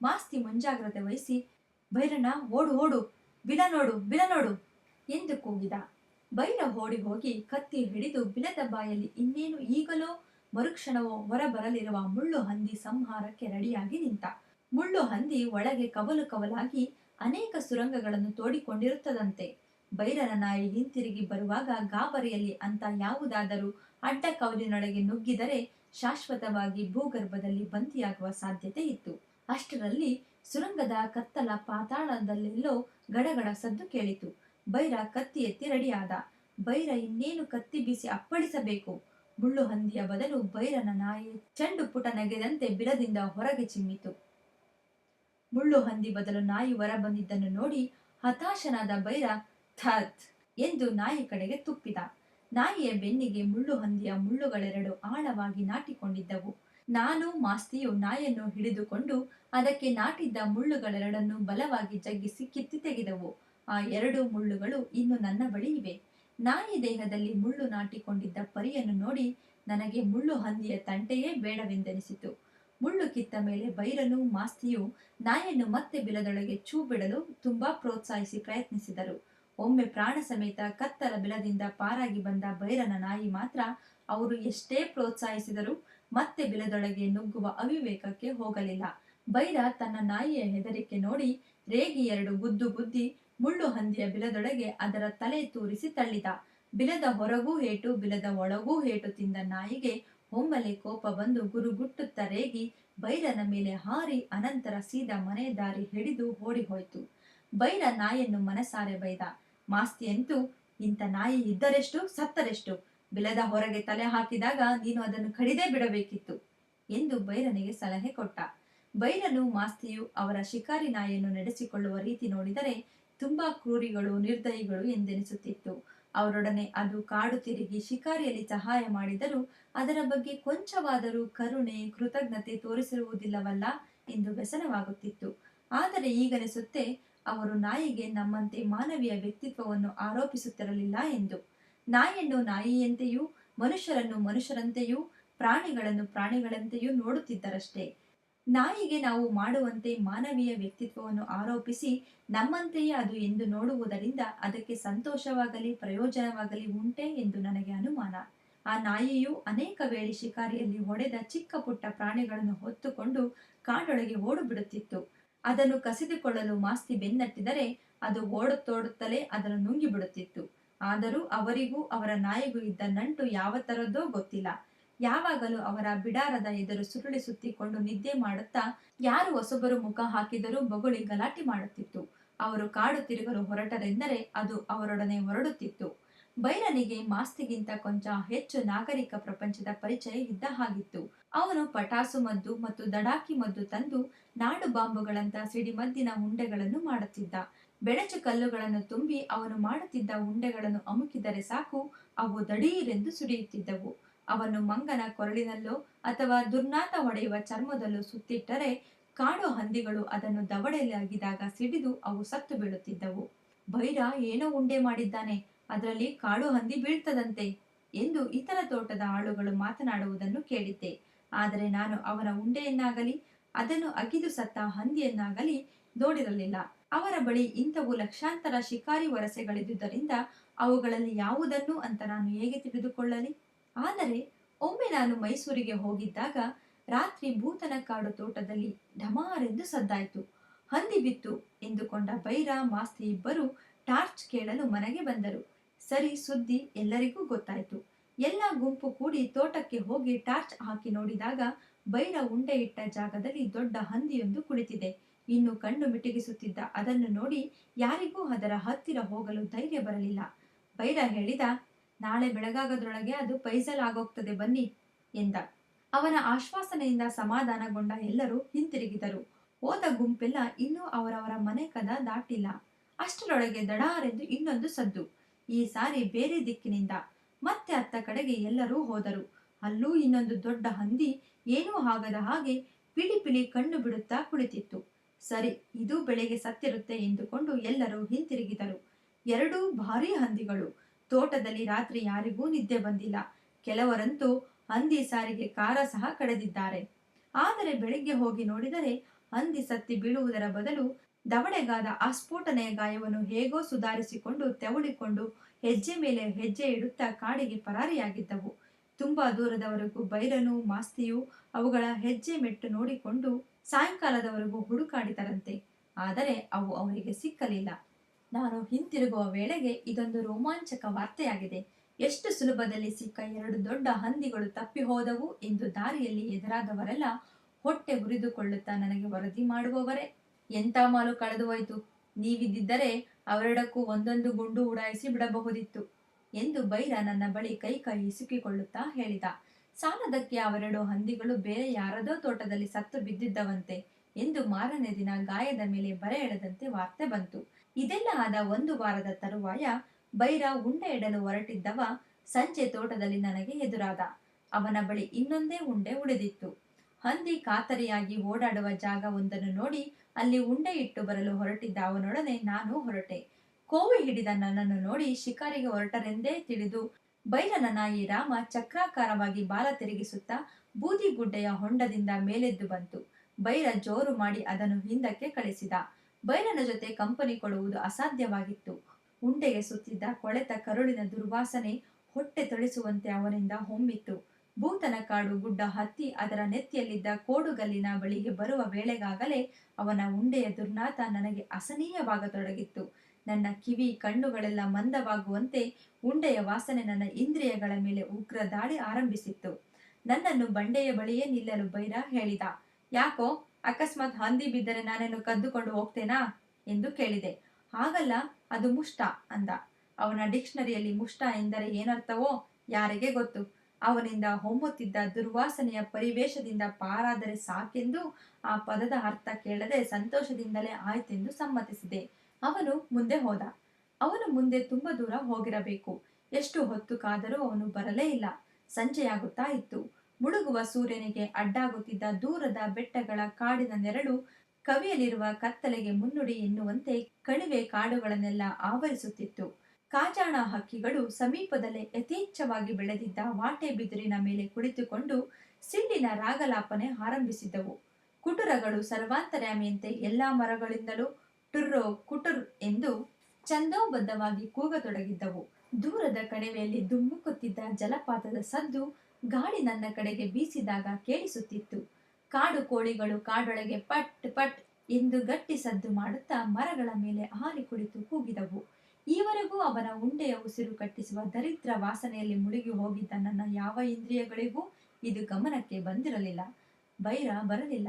[SPEAKER 1] ಮಾಸ್ತಿ ಮುಂಜಾಗ್ರತೆ ವಹಿಸಿ ಬೈರನ ಓಡು ಓಡು, ಬಿಲ ನೋಡು ಬಿಲ ನೋಡು ಎಂದು ಕೂಗಿದ. ಬೈರ ಓಡಿ ಹೋಗಿ ಕತ್ತಿ ಹಿಡಿದು ಬಿಲದ ಬಾಯಲ್ಲಿ ಇನ್ನೇನು ಈಗಲೋ ಮರುಕ್ಷಣವೋ ಹೊರಬರಲಿರುವ ಮುಳ್ಳು ಹಂದಿ ಸಂಹಾರಕ್ಕೆ ರೆಡಿಯಾಗಿ ನಿಂತ. ಮುಳ್ಳು ಹಂದಿ ಒಳಗೆ ಕವಲು ಕವಲಾಗಿ ಅನೇಕ ಸುರಂಗಗಳನ್ನು ತೋಡಿಕೊಂಡಿರುತ್ತದಂತೆ. ಬೈರನ ನಾಯಿ ಹಿಂತಿರುಗಿ ಬರುವಾಗ ಗಾಬರಿಯಲ್ಲಿ ಅಂತ ಯಾವುದಾದರೂ ಅಡ್ಡ ಕವಲಿನೊಳಗೆ ನುಗ್ಗಿದರೆ ಶಾಶ್ವತವಾಗಿ ಭೂಗರ್ಭದಲ್ಲಿ ಬಂದಿಯಾಗುವ ಸಾಧ್ಯತೆ ಇತ್ತು. ಅಷ್ಟರಲ್ಲಿ ಸುರಂಗದ ಕತ್ತಲ ಪಾತಾಳದಲ್ಲೆಲ್ಲೋ ಗಡಗಡ ಸದ್ದು ಕೇಳಿತು. ಬೈರ ಕತ್ತಿ ಎತ್ತಿ ರೆಡಿಯಾದ. ಬೈರ ಇನ್ನೇನು ಕತ್ತಿ ಬೀಸಿ ಅಪ್ಪಳಿಸಬೇಕು? ಮುಳ್ಳು ಹಂದಿಯ ಬದಲು ಬೈರನ ನಾಯಿ ಚೆಂಡು ಪುಟ ನೆಗೆದಂತೆ ಬಿಲದಿಂದ ಹೊರಗೆ ಚಿಮ್ಮಿತು. ಮುಳ್ಳು ಹಂದಿ ಬದಲು ನಾಯಿ ಹೊರ ಬಂದಿದ್ದನ್ನು ನೋಡಿ ಹತಾಶನಾದ ಬೈರ, ಥತ್ ಎಂದು ನಾಯಿ ಕಡೆಗೆ ತುಪ್ಪಿದ. ನಾಯಿಯ ಬೆನ್ನಿಗೆ ಮುಳ್ಳು ಹಂದಿಯ ಮುಳ್ಳುಗಳೆರಡು ಆಳವಾಗಿ ನಾಟಿಕೊಂಡಿದ್ದವು. ನಾನು ಮಾಸ್ತಿಯು ನಾಯನ್ನು ಹಿಡಿದುಕೊಂಡು ಅದಕ್ಕೆ ನಾಟಿದ್ದ ಮುಳ್ಳುಗಳೆರಡನ್ನು ಬಲವಾಗಿ ಜಗ್ಗಿಸಿ ಕಿತ್ತಿ ತೆಗೆದವು ಆ ಎರಡು ಮುಳ್ಳುಗಳು ಇನ್ನು ನನ್ನ ಬಳಿ ಇವೆ. ನಾಯಿ ದೇಹದಲ್ಲಿ ಮುಳ್ಳು ನಾಟಿಕೊಂಡಿದ್ದ ಪರಿಯನ್ನು ನೋಡಿ ನನಗೆ ಮುಳ್ಳು ಹಂದಿಯ ತಂಟೆಯೇ ಬೇಡವೆಂದೆನಿಸಿತು. ಮುಳ್ಳು ಕಿತ್ತ ಮೇಲೆ ಬೈರನು ಮಾಸ್ತಿಯು ನಾಯನ್ನು ಮತ್ತೆ ಬಿಲದೊಳಗೆ ಚೂ ಬಿಡಲು ತುಂಬಾ ಪ್ರೋತ್ಸಾಹಿಸಿ ಪ್ರಯತ್ನಿಸಿದರು. ಒಮ್ಮೆ ಪ್ರಾಣ ಸಮೇತ ಕತ್ತಲ ಬಿಲದಿಂದ ಪಾರಾಗಿ ಬಂದ ಬೈರನ ನಾಯಿ ಮಾತ್ರ ಅವರು ಎಷ್ಟೇ ಪ್ರೋತ್ಸಾಹಿಸಿದರೂ ಮತ್ತೆ ಬಿಲದೊಳಗೆ ನುಗ್ಗುವ ಅವಿವೇಕಕ್ಕೆ ಹೋಗಲಿಲ್ಲ. ಬೈರ ತನ್ನ ನಾಯಿಯ ಹೆದರಿಕೆ ನೋಡಿ ರೇಗಿ ಎರಡು ಗುದ್ದು ಗುದ್ದಿ ಮುಳ್ಳು ಹಂದಿಯ ಬಿಲದೊಳಗೆ ಅದರ ತಲೆ ತೂರಿಸಿ ತಳ್ಳಿದ. ಬಿಲದ ಹೊರಗೂ ಹೇಟು, ಬಿಲದ ಒಳಗೂ ಹೇಟು ತಿಂದ ನಾಯಿಗೆ ಒಮ್ಮೆಲೆ ಕೋಪ ಬಂದು ಗುರುಗುಟ್ಟುತ್ತ ರೇಗಿ ಬೈರನ ಮೇಲೆ ಹಾರಿ ಅನಂತರ ಸೀದಾ ಮನೆ ದಾರಿ ಹಿಡಿದು ಓಡಿ ಹೋಯ್ತು ಬೈರ ನಾಯಿಯನ್ನು ಮನಸಾರೆ ಬೈದ. ಮಾಸ್ತಿಯಂತೂ ಇಂಥ ನಾಯಿ ಇದ್ದರೆಷ್ಟು, ಸತ್ತರೆಷ್ಟು. ಬಿಲದ ಹೊರಗೆ ತಲೆ ಹಾಕಿದಾಗ ನೀನು ಅದನ್ನು ಕಡಿದೇ ಬಿಡಬೇಕಿತ್ತು ಎಂದು ಬೈರನಿಗೆ ಸಲಹೆ ಕೊಟ್ಟ. ಬೈರನು ಮಾಸ್ತಿಯು ಅವರ ಶಿಕಾರಿ ನಾಯಿಯನ್ನು ನಡೆಸಿಕೊಳ್ಳುವ ರೀತಿ ನೋಡಿದರೆ ತುಂಬಾ ಕ್ರೂರಿಗಳು, ನಿರ್ದಯಿಗಳು ಎಂದೆನಿಸುತ್ತಿತ್ತು. ಅವರೊಡನೆ ಅದು ಕಾಡು ತಿರುಗಿ ಶಿಕಾರಿಯಲ್ಲಿ ಸಹಾಯ ಮಾಡಿದರೂ ಅದರ ಬಗ್ಗೆ ಕೊಂಚವಾದರೂ ಕರುಣೆ, ಕೃತಜ್ಞತೆ ತೋರಿಸಿರುವುದಿಲ್ಲವಲ್ಲ ಎಂದು ವ್ಯಸನವಾಗುತ್ತಿತ್ತು. ಆದರೆ ಈಗನಿಸುತ್ತೆ ಅವರು ನಾಯಿಗೆ ನಮ್ಮಂತೆ ಮಾನವೀಯ ವ್ಯಕ್ತಿತ್ವವನ್ನು ಆರೋಪಿಸುತ್ತಿರಲಿಲ್ಲ ಎಂದು. ನಾಯಿಯನ್ನು ನಾಯಿಯಂತೆಯೂ, ಮನುಷ್ಯರನ್ನು ಮನುಷ್ಯರಂತೆಯೂ, ಪ್ರಾಣಿಗಳನ್ನು ಪ್ರಾಣಿಗಳಂತೆಯೂ ನೋಡುತ್ತಿದ್ದರಷ್ಟೇ. ನಾಯಿಗೆ ನಾವು ಮಾಡುವಂತೆ ಮಾನವೀಯ ವ್ಯಕ್ತಿತ್ವವನ್ನು ಆರೋಪಿಸಿ ನಮ್ಮಂತೆಯೇ ಅದು ಎಂದು ನೋಡುವುದರಿಂದ ಅದಕ್ಕೆ ಸಂತೋಷವಾಗಲಿ, ಪ್ರಯೋಜನವಾಗಲಿ ಉಂಟೆ ಎಂದು ನನಗೆ ಅನುಮಾನ. ಆ ನಾಯಿಯು ಅನೇಕ ವೇಳೆ ಶಿಕಾರಿಯಲ್ಲಿ ಹೊಡೆದ ಚಿಕ್ಕ ಪುಟ್ಟ ಪ್ರಾಣಿಗಳನ್ನು ಹೊತ್ತುಕೊಂಡು ಕಾಡೊಳಗೆ ಓಡುಬಿಡುತ್ತಿತ್ತು. ಅದನ್ನು ಕಸಿದುಕೊಳ್ಳಲು ಮಾಸ್ತಿ ಬೆನ್ನಟ್ಟಿದರೆ ಅದು ಓಡುತ್ತೋಡುತ್ತಲೇ ಅದನ್ನು ನುಂಗಿಬಿಡುತ್ತಿತ್ತು. ಆದರೂ ಅವರಿಗೂ ಅವರ ನಾಯಿಗೂ ಇದ್ದ ನಂಟು ಯಾವ ತರದ್ದೋ ಗೊತ್ತಿಲ್ಲ. ಯಾವಾಗಲೂ ಅವರ ಬಿಡಾರದ ಎದುರು ಸುರುಳಿ ಸುತ್ತಿಕೊಂಡು ನಿದ್ದೆ ಮಾಡುತ್ತಾ ಯಾರು ಹೊಸಬರು ಮುಖ ಹಾಕಿದರೂ ಬಗುಳಿ ಗಲಾಟೆ ಮಾಡುತ್ತಿತ್ತು. ಅವರು ಕಾಡು ತಿರುಗಲು ಹೊರಟರೆಂದರೆ ಅದು ಅವರೊಡನೆ ಹೊರಡುತ್ತಿತ್ತು. ಬೈರನಿಗೆ ಮಾಸ್ತಿಗಿಂತ ಕೊಂಚ ಹೆಚ್ಚು ನಾಗರಿಕ ಪ್ರಪಂಚದ ಪರಿಚಯ ಇದ್ದ ಹಾಗಿತ್ತು. ಅವನು ಪಟಾಸು ಮದ್ದು ಮತ್ತು ದಡಾಕಿ ಮದ್ದು ತಂದು ನಾಡು ಬಾಂಬುಗಳಂತ ಸಿಡಿಮದ್ದಿನ ಉಂಡೆಗಳನ್ನು ಮಾಡುತ್ತಿದ್ದ. ಬೆಳಚು ಕಲ್ಲುಗಳನ್ನು ತುಂಬಿ ಅವನು ಮಾಡುತ್ತಿದ್ದ ಉಂಡೆಗಳನ್ನು ಅಮುಕಿದರೆ ಸಾಕು, ಅವು ದಡೀರೆಂದು ಸುಡಿಯುತ್ತಿದ್ದವು ಅವನ್ನು ಮಂಗನ ಕೊರಳಿನಲ್ಲೋ ಅಥವಾ ದುರ್ನಾತ ಹೊಡೆಯುವ ಚರ್ಮದಲ್ಲೂ ಸುತ್ತಿಟ್ಟರೆ ಕಾಡು ಹಂದಿಗಳು ಅದನ್ನು ದವಡೆಯಲಾಗಿದಾಗ ಸಿಡಿದು ಅವು ಸತ್ತು ಬೀಳುತ್ತಿದ್ದವು. ಭೈರ ಏನೋ ಉಂಡೆ ಮಾಡಿದ್ದಾನೆ, ಅದರಲ್ಲಿ ಕಾಡು ಹಂದಿ ಬೀಳ್ತದಂತೆ ಎಂದು ಇತರ ತೋಟದ ಆಳುಗಳು ಮಾತನಾಡುವುದನ್ನು ಕೇಳಿದ್ದೆ. ಆದರೆ ನಾನು ಅವನ ಉಂಡೆಯನ್ನಾಗಲಿ, ಅದನ್ನು ಅಗಿದು ಸತ್ತ ಹಂದಿಯನ್ನಾಗಲಿ ನೋಡಿರಲಿಲ್ಲ. ಅವರ ಬಳಿ ಇಂಥವು ಲಕ್ಷಾಂತರ ಶಿಕಾರಿ ವರಸೆಗಳಿದ್ದುದರಿಂದ ಅವುಗಳಲ್ಲಿ ಯಾವುದನ್ನು ಅಂತ ನಾನು ಹೇಗೆ ತಿಳಿದುಕೊಳ್ಳಲಿ? ಆದರೆ ಒಮ್ಮೆ ನಾನು ಮೈಸೂರಿಗೆ ಹೋಗಿದ್ದಾಗ ರಾತ್ರಿ ಭೂತನ ಕಾಡು ತೋಟದಲ್ಲಿ ಢಮಾರೆಂದು ಸದ್ದಾಯಿತು. ಹಂದಿ ಬಿತ್ತು ಎಂದುಕೊಂಡ ಬೈರ ಮಾಸ್ತಿ ಇಬ್ಬರು ಟಾರ್ಚ್ ಕೇಳಲು ಮನೆಗೆ ಬಂದರು. ಸರಿ ಸುದ್ದಿ ಎಲ್ಲರಿಗೂ ಗೊತ್ತಾಯಿತು. ಎಲ್ಲ ಗುಂಪು ಕೂಡಿ ತೋಟಕ್ಕೆ ಹೋಗಿ ಟಾರ್ಚ್ ಹಾಕಿ ನೋಡಿದಾಗ ಬೈರ ಉಂಡೆ ಇಟ್ಟ ಜಾಗದಲ್ಲಿ ದೊಡ್ಡ ಹಂದಿಯೊಂದು ಕುಳಿತಿದೆ. ಇನ್ನು ಕಣ್ಣು ಮಿಟಿಗಿಸುತ್ತಿದ್ದ ಅದನ್ನು ನೋಡಿ ಯಾರಿಗೂ ಅದರ ಹತ್ತಿರ ಹೋಗಲು ಧೈರ್ಯ ಬರಲಿಲ್ಲ. ಬೈರ ಹೇಳಿದ ನಾಳೆ ಬೆಳಗಾಗದ್ರೊಳಗೆ ಅದು ಪೈಸಲ್ ಆಗೋಗ್ತದೆ ಬನ್ನಿ ಎಂದ. ಅವನ ಆಶ್ವಾಸನೆಯಿಂದ ಸಮಾಧಾನಗೊಂಡ ಎಲ್ಲರೂ ಹಿಂತಿರುಗಿದರು. ಹೋದ ಗುಂಪೆಲ್ಲ ಇನ್ನೂ ಅವರವರ ಮನೆ ಕದ ದಾಟಿಲ್ಲ. ಅಷ್ಟರೊಳಗೆ ದಡಾರೆಂದು ಇನ್ನೊಂದು ಸದ್ದು. ಈ ಸಾರಿ ಬೇರೆ ದಿಕ್ಕಿನಿಂದ. ಮತ್ತೆ ಅತ್ತ ಕಡೆಗೆ ಎಲ್ಲರೂ ಹೋದರು. ಅಲ್ಲೂ ಇನ್ನೊಂದು ದೊಡ್ಡ ಹಂದಿ ಏನೂ ಆಗದ ಹಾಗೆ ಪಿಳಿ ಪಿಳಿ ಕಣ್ಣು ಬಿಡುತ್ತಾ ಕುಳಿತಿತ್ತು. ಸರಿ, ಇದು ಬೆಳೆಗೆ ಸತ್ತಿರುತ್ತೆ ಎಂದುಕೊಂಡು ಎಲ್ಲರೂ ಹಿಂತಿರುಗಿದರು. ಎರಡೂ ಭಾರೀ ಹಂದಿಗಳು. ತೋಟದಲ್ಲಿ ರಾತ್ರಿ ಯಾರಿಗೂ ನಿದ್ದೆ ಬಂದಿಲ್ಲ. ಕೆಲವರಂತೂ ಹಂದಿ ಸಾರಿಗೆ ಕಾರ ಸಹ ಕಡೆದಿದ್ದಾರೆ. ಆದರೆ ಬೆಳಿಗ್ಗೆ ಹೋಗಿ ನೋಡಿದರೆ ಹಂದಿ ಸತ್ತಿ ಬೀಳುವುದರ ಬದಲು ದವಡೆಗಾದ ಆಸ್ಫೋಟನೆಯ ಗಾಯವನ್ನು ಹೇಗೋ ಸುಧಾರಿಸಿಕೊಂಡು ತೆವಳಿಕೊಂಡು ಹೆಜ್ಜೆ ಮೇಲೆ ಹೆಜ್ಜೆ ಇಡುತ್ತಾ ಕಾಡಿಗೆ ಪರಾರಿಯಾಗಿದ್ದವು. ತುಂಬಾ ದೂರದವರೆಗೂ ಬೈರನು ಮಾಸ್ತಿಯು ಅವುಗಳ ಹೆಜ್ಜೆ ಮೆಟ್ಟು ನೋಡಿಕೊಂಡು ಸಾಯಂಕಾಲದವರೆಗೂ ಹುಡುಕಾಡಿದರಂತೆ. ಆದರೆ ಅವು ಅವರಿಗೆ ಸಿಕ್ಕಲಿಲ್ಲ. ನಾನು ಹಿಂತಿರುಗುವ ವೇಳೆಗೆ ಇದೊಂದು ರೋಮಾಂಚಕ ವಾರ್ತೆಯಾಗಿದೆ. ಎಷ್ಟು ಸುಲಭದಲ್ಲಿ ಸಿಕ್ಕ ಎರಡು ದೊಡ್ಡ ಹಂದಿಗಳು ತಪ್ಪಿ ಹೋದವು ಎಂದು ದಾರಿಯಲ್ಲಿ ಎದುರಾದವರೆಲ್ಲ ಹೊಟ್ಟೆ ಉರಿದುಕೊಳ್ಳುತ್ತಾ ನನಗೆ ವರದಿ ಮಾಡುವವರೇ. ಎಂಥ ಮಾಲು ಕಳೆದು ಹೋಯಿತು? ನೀವಿದ್ದಿದ್ದರೆ ಅವರೆಡಕ್ಕೂ ಒಂದೊಂದು ಗುಂಡು ಉಡಾಯಿಸಿ ಬಿಡಬಹುದಿತ್ತು ಎಂದು ಬೈರ ನನ್ನ ಬಳಿ ಕೈ ಕೈ ಇಸುಕಿಕೊಳ್ಳುತ್ತಾ ಹೇಳಿದ. ಸಾಲದಕ್ಕೆ ಅವೆರಡು ಹಂದಿಗಳು ಬೇರೆ ಯಾರದೋ ತೋಟದಲ್ಲಿ ಸತ್ತು ಬಿದ್ದಿದ್ದವಂತೆ ಎಂದು ಮಾರನೇ ದಿನ ಗಾಯದ ಮೇಲೆ ಬರೆ ಎಳೆದಂತೆ ವಾರ್ತೆ ಬಂತು. ಇದೆಲ್ಲ ಆದ ಒಂದು ವಾರದ ತರುವಾಯ ಬೈರ ಉಂಡೆ ಇಡಲು ಹೊರಟಿದ್ದವ ಸಂಜೆ ತೋಟದಲ್ಲಿ ನನಗೆ ಎದುರಾದ. ಅವನ ಬಳಿ ಇನ್ನೊಂದೇ ಉಂಡೆ ಉಳಿದಿತ್ತು. ಹಂದಿ ಕಾತರಿಯಾಗಿ ಓಡಾಡುವ ಜಾಗ ಒಂದನ್ನು ನೋಡಿ ಅಲ್ಲಿ ಉಂಡೆ ಇಟ್ಟು ಬರಲು ಹೊರಟಿದ್ದ ಅವನೊಡನೆ ನಾನು ಹೊರಟೆ. ಕೋವಿ ಹಿಡಿದ ನನ್ನನ್ನು ನೋಡಿ ಶಿಕಾರಿಗೆ ಹೊರಟರೆಂದೇ ತಿಳಿದು ಬೈರನ ನಾಯಿ ರಾಮ ಚಕ್ರಾಕಾರವಾಗಿ ಬಾಲ ತಿರುಗಿಸುತ್ತಾ ಬೂದಿಗುಡ್ಡೆಯ ಹೊಂಡದಿಂದ ಮೇಲೆದ್ದು ಬಂತು. ಬೈರ ಜೋರು ಮಾಡಿ ಅದನ್ನು ಹಿಂದಕ್ಕೆ ಕಳಿಸಿದ. ಬೈರನ ಜೊತೆ ಕಂಪನಿ ಕೊಡುವುದು ಅಸಾಧ್ಯವಾಗಿತ್ತು. ಉಂಡೆಗೆ ಸುತ್ತಿದ್ದ ಕೊಳೆತ ಕರುಳಿನ ದುರ್ವಾಸನೆ ಹೊಟ್ಟೆ ತೊಳಿಸುವಂತೆ ಅವನಿಂದ ಹೊಮ್ಮಿತ್ತು. ಭೂತನ ಕಾಡು ಗುಡ್ಡ ಹತ್ತಿ ಅದರ ನೆತ್ತಿಯಲ್ಲಿದ್ದ ಕೋಡುಗಲ್ಲಿನ ಬಳಿಗೆ ಬರುವ ವೇಳೆಗಾಗಲೇ ಅವನ ಉಂಡೆಯ ದುರ್ನಾತ ನನಗೆ ಅಸನೀಯವಾಗತೊಡಗಿತ್ತು ನನ್ನ ಕಿವಿ ಕಣ್ಣುಗಳೆಲ್ಲ ಮಂದವಾಗುವಂತೆ ಉಂಡೆಯ ವಾಸನೆ ನನ್ನ ಇಂದ್ರಿಯಗಳ ಮೇಲೆ ಉಗ್ರ ದಾಳಿ ಆರಂಭಿಸಿತ್ತು. ನನ್ನನ್ನು ಬಂಡೆಯ ಬಳಿಯೇ ನಿಲ್ಲಲು ಬೈರ ಹೇಳಿದ. ಯಾಕೋ? ಅಕಸ್ಮಾತ್ ಹಂದಿ ಬಿದ್ದರೆ ನಾನೇನು ಕದ್ದುಕೊಂಡು ಹೋಗ್ತೇನಾ ಎಂದು ಕೇಳಿದೆ. ಹಾಗಲ್ಲ, ಅದು ಮುಷ್ಟ ಅಂದ. ಅವನ ಡಿಕ್ಷನರಿಯಲ್ಲಿ ಮುಷ್ಟ ಎಂದರೆ ಏನರ್ಥವೋ ಯಾರಿಗೆ ಗೊತ್ತು? ಅವನಿಂದ ಹೊಮ್ಮುತ್ತಿದ್ದ ದುರ್ವಾಸನೆಯ ಪರಿವೇಶದಿಂದ ಪಾರಾದರೆ ಸಾಕೆಂದು ಆ ಪದದ ಅರ್ಥ ಕೇಳದೆ ಸಂತೋಷದಿಂದಲೇ ಆಯ್ತೆಂದು ಸಮ್ಮತಿಸಿದೆ. ಅವನು ಮುಂದೆ ಹೋದ. ಅವನು ಮುಂದೆ ತುಂಬ ದೂರ ಹೋಗಿರಬೇಕು. ಎಷ್ಟು ಹೊತ್ತು ಕಾದರೂ ಅವನು ಬರಲೇ ಇಲ್ಲ. ಸಂಜೆಯಾಗುತ್ತಾ ಇತ್ತು. ಮುಳುಗುವ ಸೂರ್ಯನಿಗೆ ಅಡ್ಡಾಗುತ್ತಿದ್ದ ದೂರದ ಬೆಟ್ಟಗಳ ಕಾಡಿನ ನೆರಳು ಕವಿಯಲಿರುವ ಕತ್ತಲೆಗೆ ಮುನ್ನುಡಿ ಎನ್ನುವಂತೆ ಕಣಿವೆ ಕಾಡುಗಳನ್ನೆಲ್ಲ ಆವರಿಸುತ್ತಿತ್ತು. ಕಾಜಾಣ ಹಕ್ಕಿಗಳು ಸಮೀಪದಲ್ಲೇ ಯಥೇಚ್ಛವಾಗಿ ಬೆಳೆದಿದ್ದ ವಾಟೆ ಬಿದಿರಿನ ಮೇಲೆ ಕುಳಿತುಕೊಂಡು ಸಿಲ್ಲಿನ ರಾಗಲಾಪನೆ ಆರಂಭಿಸಿದ್ದವು ಕುಟುರಗಳು ಸರ್ವಾಂತರ್ಯಾಮಿಯಂತೆ ಎಲ್ಲಾ ಮರಗಳಿಂದಲೂ ಟುರ್ರೋ ಕುಟುರ್ ಎಂದು ಚಂದೋಬದ್ಧವಾಗಿ ಕೂಗತೊಡಗಿದ್ದವು. ದೂರದ ಕಣಿವೆಯಲ್ಲಿ ದುಮ್ಮುಕುತ್ತಿದ್ದ ಜಲಪಾತದ ಸದ್ದು ಗಾಳಿ ನನ್ನ ಕಡೆಗೆ ಬೀಸಿದಾಗ ಕೇಳಿಸುತ್ತಿತ್ತು. ಕಾಡು ಕೋಳಿಗಳು ಕಾಡೊಳಗೆ ಪಟ್ ಪಟ್ ಎಂದು ಗಟ್ಟಿ ಸದ್ದು ಮಾಡುತ್ತಾ ಮರಗಳ ಮೇಲೆ ಹಾರಿ ಕುಳಿತು ಕೂಗಿದವು. ಈವರೆಗೂ ಅವನ ಉಂಡೆಯ ಉಸಿರು ಕಟ್ಟಿಸುವ ದರಿದ್ರ ವಾಸನೆಯಲ್ಲಿ ಮುಳುಗಿ ಹೋಗಿದ್ದ ನನ್ನ ಯಾವ ಇಂದ್ರಿಯಗಳಿಗೂ ಇದು ಗಮನಕ್ಕೆ ಬಂದಿರಲಿಲ್ಲ. ಬೈರ ಬರಲಿಲ್ಲ.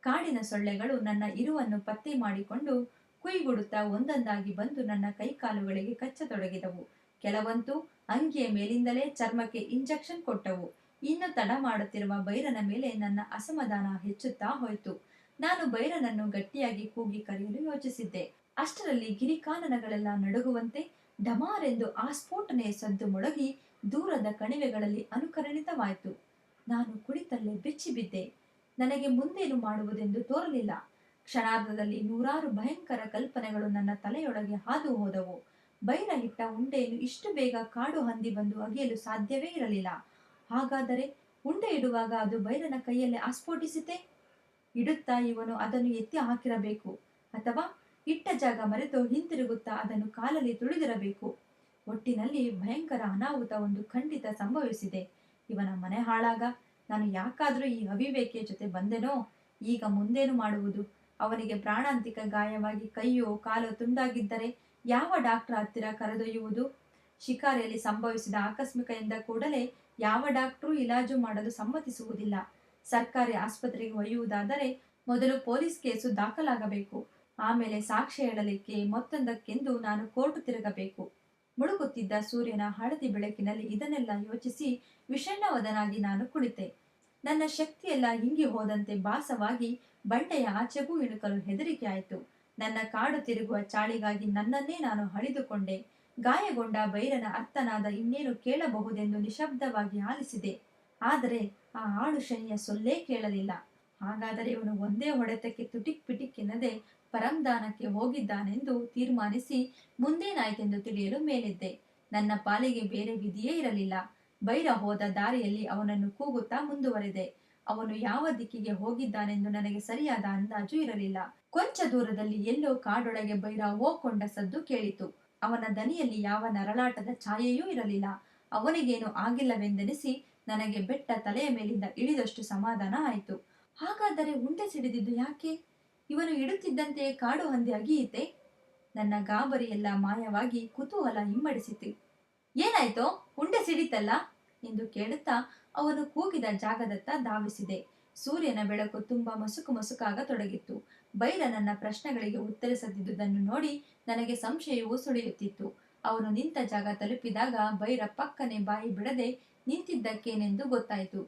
[SPEAKER 1] ಕಾಡಿನ ಸೊಳ್ಳೆಗಳು ನನ್ನ ಇರುವನ್ನು ಪತ್ತೆ ಮಾಡಿಕೊಂಡು ಕುಯ್ಗುಡುತ್ತಾ ಒಂದೊಂದಾಗಿ ಬಂದು ನನ್ನ ಕೈಕಾಲುಗಳಿಗೆ ಕಚ್ಚತೊಡಗಿದವು. ಕೆಲವಂತೂ ಅಂಗಿಯ ಮೇಲಿಂದಲೇ ಚರ್ಮಕ್ಕೆ ಇಂಜೆಕ್ಷನ್ ಕೊಟ್ಟವು. ಇನ್ನು ತಡ ಮಾಡುತ್ತಿರುವ ಬೈರನ ಮೇಲೆ ನನ್ನ ಅಸಮಾಧಾನ ಹೆಚ್ಚುತ್ತಾ ಹೋಯಿತು. ನಾನು ಬೈರನನ್ನು ಗಟ್ಟಿಯಾಗಿ ಕೂಗಿ ಕರೆಯಲು ಯೋಚಿಸಿದ್ದೆ. ಅಷ್ಟರಲ್ಲಿ ಗಿರಿಕಾನನಗಳೆಲ್ಲ ನಡುಗುವಂತೆ ಡಮಾರೆಂದು ಆಸ್ಫೋಟನೆಯ ಸದ್ದು ಮೊಳಗಿ ದೂರದ ಕಣಿವೆಗಳಲ್ಲಿ ಅನುಕರಣಿತವಾಯಿತು. ನಾನು ಕುಳಿತಲ್ಲೇ ಬೆಚ್ಚಿಬಿದ್ದೆ ನನಗೆ ಮುಂದೇನು ಮಾಡುವುದೆಂದು ತೋರಲಿಲ್ಲ. ಕ್ಷಣಾರ್ಧದಲ್ಲಿ ನೂರಾರು ಭಯಂಕರ ಕಲ್ಪನೆಗಳು ನನ್ನ ತಲೆಯೊಳಗೆ ಹಾದು ಹೋದವು. ಬೈರ ಇಟ್ಟ ಉಂಡೆಯನ್ನು ಇಷ್ಟು ಬೇಗ ಕಾಡು ಹಂದಿ ಬಂದು ಅಗೆಯಲು ಸಾಧ್ಯವೇ ಇರಲಿಲ್ಲ. ಹಾಗಾದರೆ ಉಂಡೆ ಇಡುವಾಗ ಅದು ಬೈರನ ಕೈಯಲ್ಲಿ ಆಸ್ಫೋಟಿಸಿತೆ? ಇಡುತ್ತಾ ಇವನು ಅದನ್ನು ಎತ್ತಿ ಹಾಕಿರಬೇಕು, ಅಥವಾ ಇಟ್ಟ ಜಾಗ ಮರೆತು ಹಿಂತಿರುಗುತ್ತಾ ಅದನ್ನು ಕಾಲಲ್ಲಿ ತುಳಿದಿರಬೇಕು? ಒಟ್ಟಿನಲ್ಲಿ ಭಯಂಕರ ಅನಾಹುತ ಒಂದು ಖಂಡಿತ ಸಂಭವಿಸಿದೆ. ಇವನ ಮನೆ ಹಾಳಾಗ ನಾನು ಯಾಕಾದರೂ ಈ ಅವಿವೇಕಿಯ ಜೊತೆ ಬಂದೆನೋ? ಈಗ ಮುಂದೇನು ಮಾಡುವುದು? ಅವನಿಗೆ ಪ್ರಾಣಾಂತಿಕ ಗಾಯವಾಗಿ ಕೈಯೋ, ಕಾಲೋ ತುಂಡಾಗಿದ್ದರೆ ಯಾವ ಡಾಕ್ಟರ್ ಹತ್ತಿರ ಕರೆದೊಯ್ಯುವುದು? ಶಿಕಾರಿಯಲ್ಲಿ ಸಂಭವಿಸಿದ ಆಕಸ್ಮಿಕ ಎಂದ ಕೂಡಲೇ ಯಾವ ಡಾಕ್ಟರು ಇಲಾಜು ಮಾಡಲು ಸಮ್ಮತಿಸುವುದಿಲ್ಲ. ಸರ್ಕಾರಿ ಆಸ್ಪತ್ರೆಗೆ ಒಯ್ಯುವುದಾದರೆ ಮೊದಲು ಪೊಲೀಸ್ ಕೇಸು ದಾಖಲಾಗಬೇಕು. ಆಮೇಲೆ ಸಾಕ್ಷ್ಯ ಹೇಳಲಿಕ್ಕೆ ಮತ್ತೊಂದಕ್ಕೆಂದು ನಾನು ಕೋರ್ಟ್ ತಿರುಗಬೇಕು. ಮುಳುಗುತ್ತಿದ್ದ ಸೂರ್ಯನ ಹಳದಿ ಬೆಳಕಿನಲ್ಲಿ ಇದನ್ನೆಲ್ಲ ಯೋಚಿಸಿ ವಿಷಣ್ಣವದನಾಗಿ ನಾನು ಕುಳಿತೆ. ನನ್ನ ಶಕ್ತಿಯೆಲ್ಲ ಹಿಂಗಿ ಹೋದಂತೆ ಭಾಸವಾಗಿ ಬಂಡೆಯ ಆಚೆಗೂ ಇಳುಕಲು ಹೆದರಿಕೆ ಆಯಿತು. ನನ್ನ ಕಾಡು ತಿರುಗುವ ಚಾಳಿಗಾಗಿ ನನ್ನನ್ನೇ ನಾನು ಹಳಿದುಕೊಂಡೆ ಗಾಯಗೊಂಡ ಬೈರನ ಅರ್ಥನಾದ ಇನ್ನೇನು ಕೇಳಬಹುದೆಂದು ನಿಶಬ್ದವಾಗಿ ಆಲಿಸಿದೆ. ಆದರೆ ಆ ಆಳು ಶನಿಯ ಸೊಲ್ಲೇ ಕೇಳಲಿಲ್ಲ. ಹಾಗಾದರೆ ಇವನು ಒಂದೇ ಹೊಡೆತಕ್ಕೆ ತುಟಿಕ್ ಪಿಟಿಕ್ ಎನ್ನದೆ ಪರಂದಾನಕ್ಕೆ ಹೋಗಿದ್ದಾನೆಂದು ತೀರ್ಮಾನಿಸಿ ಮುಂದೇನಾಯ್ತೆಂದು ತಿಳಿಯಲು ಮೇಲಿದ್ದೆ. ನನ್ನ ಪಾಲಿಗೆ ಬೇರೆ ವಿಧಿಯೇ ಇರಲಿಲ್ಲ. ಬೈರ ಹೋದ ದಾರಿಯಲ್ಲಿ ಅವನನ್ನು ಕೂಗುತ್ತಾ ಮುಂದುವರೆದೆ. ಅವನು ಯಾವ ದಿಕ್ಕಿಗೆ ಹೋಗಿದ್ದಾನೆಂದು ನನಗೆ ಸರಿಯಾದ ಅಂದಾಜು ಇರಲಿಲ್ಲ. ಕೊಂಚ ದೂರದಲ್ಲಿ ಎಲ್ಲೋ ಕಾಡೊಳಗೆ ಬೈರ ಓಕೊಂಡ ಸದ್ದು ಕೇಳಿತು. ಅವನ ದನಿಯಲ್ಲಿ ಯಾವ ನರಳಾಟದ ಛಾಯೆಯೂ ಇರಲಿಲ್ಲ. ಅವನಿಗೇನು ಆಗಿಲ್ಲವೆಂದೆನಿಸಿ ನನಗೆ ಬೆಟ್ಟ ತಲೆಯ ಮೇಲಿಂದ ಇಳಿದಷ್ಟು ಸಮಾಧಾನ ಆಯಿತು. ಹಾಗಾದರೆ ಉಂಡೆ ಸಿಡಿದಿದ್ದು ಯಾಕೆ? ಇವನು ಇಡುತ್ತಿದ್ದಂತೆಯೇ ಕಾಡು ಹಂದಿ ಅಗಿಯಿತೆ? ನನ್ನ ಗಾಬರಿಯೆಲ್ಲ ಮಾಯವಾಗಿ ಕುತೂಹಲ ಹಿಮ್ಮಡಿಸಿತು. ಏನಾಯ್ತೋ? ಉಂಡೆ ಸಿಡಿತಲ್ಲ? ಎಂದು ಕೇಳುತ್ತಾ ಅವನು ಕೂಗಿದ ಜಾಗದತ್ತ ಧಾವಿಸಿದೆ. ಸೂರ್ಯನ ಬೆಳಕು ತುಂಬಾ ಮಸುಕು ಮಸುಕಾಗತೊಡಗಿತ್ತು ಬೈರ ನನ್ನ ಪ್ರಶ್ನೆಗಳಿಗೆ ಉತ್ತರಿಸದಿದ್ದುದನ್ನು ನೋಡಿ ನನಗೆ ಸಂಶಯವು ಸುಳಿಯುತ್ತಿತ್ತು. ಅವನು ನಿಂತ ಜಾಗ ತಲುಪಿದಾಗ ಬೈರ ಪಕ್ಕನೆ ಬಾಯಿ ಬಿಡದೆ ನಿಂತಿದ್ದಕ್ಕೇನೆಂದು ಗೊತ್ತಾಯಿತು.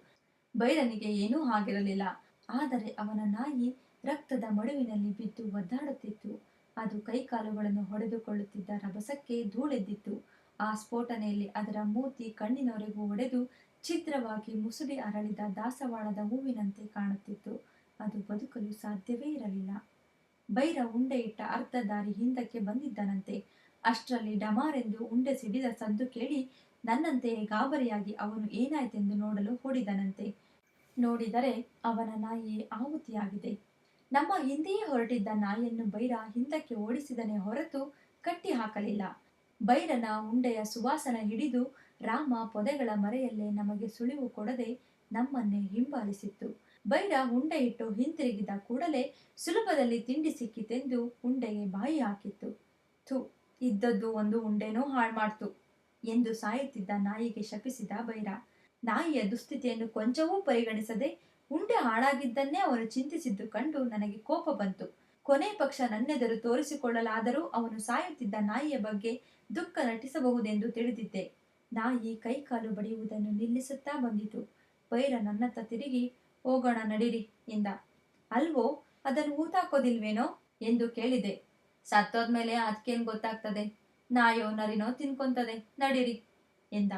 [SPEAKER 1] ಬೈರನಿಗೆ ಏನೂ ಆಗಿರಲಿಲ್ಲ. ಆದರೆ ಅವನ ನಾಯಿ ರಕ್ತದ ಮಡುವಿನಲ್ಲಿ ಬಿದ್ದು ಒದ್ದಾಡುತ್ತಿತ್ತು. ಅದು ಕೈಕಾಲುಗಳನ್ನು ಹೊಡೆದುಕೊಳ್ಳುತ್ತಿದ್ದ ರಭಸಕ್ಕೆ ಧೂಳೆದ್ದಿತ್ತು. ಆ ಸ್ಫೋಟನೆಯಲ್ಲಿ ಅದರ ಮೂತಿ ಕಣ್ಣಿನವರೆಗೂ ಒಡೆದು ಛಿದ್ರವಾಗಿ ಮುಸುಡಿ ಅರಳಿದ ದಾಸವಾಳದ ಹೂವಿನಂತೆ ಕಾಣುತ್ತಿತ್ತು. ಅದು ಬದುಕಲು ಸಾಧ್ಯವೇ ಇರಲಿಲ್ಲ. ಬೈರ ಉಂಡೆ ಇಟ್ಟ ಅರ್ಧ ದಾರಿ ಹಿಂದಕ್ಕೆ ಬಂದಿದ್ದನಂತೆ. ಅಷ್ಟರಲ್ಲಿ ಡಮಾರೆಂದು ಉಂಡೆ ಸಿಡಿದ ಸದ್ದು ಕೇಳಿ ನನ್ನಂತೆಯೇ ಗಾಬರಿಯಾಗಿ ಅವನು ಏನಾಯ್ತೆಂದು ನೋಡಲು ಓಡಿದನಂತೆ ನೋಡಿದರೆ ಅವನ ನಾಯಿಯೇ ಆಹುತಿಯಾಗಿದೆ. ನಮ್ಮ ಹಿಂದೆಯೇ ಹೊರಟಿದ್ದ ನಾಯಿಯನ್ನು ಬೈರ ಹಿಂದಕ್ಕೆ ಓಡಿಸಿದನೇ ಹೊರತು ಕಟ್ಟಿ ಹಾಕಲಿಲ್ಲ ಬೈರನ ಉಂಡೆಯ ಸುವಾಸನ ಹಿಡಿದು ರಾಮ ಪೊದೆಗಳ ಮರೆಯಲ್ಲೇ ನಮಗೆ ಸುಳಿವು ಕೊಡದೆ ನಮ್ಮನ್ನೇ ಹಿಂಬಾಲಿಸಿತ್ತು. ಬೈರ ಉಂಡೆ ಇಟ್ಟು ಹಿಂತಿರುಗಿದ ಕೂಡಲೇ ಸುಲಭದಲ್ಲಿ ತಿಂಡಿ ಸಿಕ್ಕಿತೆಂದು ಉಂಡೆಗೆ ಬಾಯಿ ಹಾಕಿತ್ತು. ಥು, ಇದ್ದದ್ದು ಒಂದು ಉಂಡೆನೂ ಹಾಳು ಮಾಡ್ತು ಎಂದು ಸಾಯುತ್ತಿದ್ದ ನಾಯಿಗೆ ಶಪಿಸಿದ ಬೈರ. ನಾಯಿಯ ದುಸ್ಥಿತಿಯನ್ನು ಕೊಂಚವೂ ಪರಿಗಣಿಸದೆ ಉಂಡೆ ಹಾಳಾಗಿದ್ದನ್ನೇ ಅವನು ಚಿಂತಿಸಿದ್ದು ಕಂಡು ನನಗೆ ಕೋಪ ಬಂತು. ಕೊನೆ ಪಕ್ಷ ನನ್ನೆದುರು ತೋರಿಸಿಕೊಳ್ಳಲಾದರೂ ಅವನು ಸಾಯುತ್ತಿದ್ದ ನಾಯಿಯ ಬಗ್ಗೆ ದುಃಖ ನಟಿಸಬಹುದೆಂದು ತಿಳಿದಿದ್ದೆ. ನಾಯಿ ಕೈಕಾಲು ಬಡಿಯುವುದನ್ನು ನಿಲ್ಲಿಸುತ್ತಾ ಬಂದಿತು. ಬೈರ ನನ್ನತ್ತ ತಿರುಗಿ, ಹೋಗೋಣ ನಡೀರಿ ಎಂದ. ಅಲ್ವೋ, ಅದನ್ನು ಊತಾಕೋದಿಲ್ವೇನೋ? ಎಂದು ಕೇಳಿದೆ. ಸತ್ತೋದ್ಮೇಲೆ ಅದಕ್ಕೇನು ಗೊತ್ತಾಗ್ತದೆ? ನಾಯೋ ನರಿನೋ ತಿನ್ಕೊಂತದೆ, ನಡೀರಿ ಎಂದ.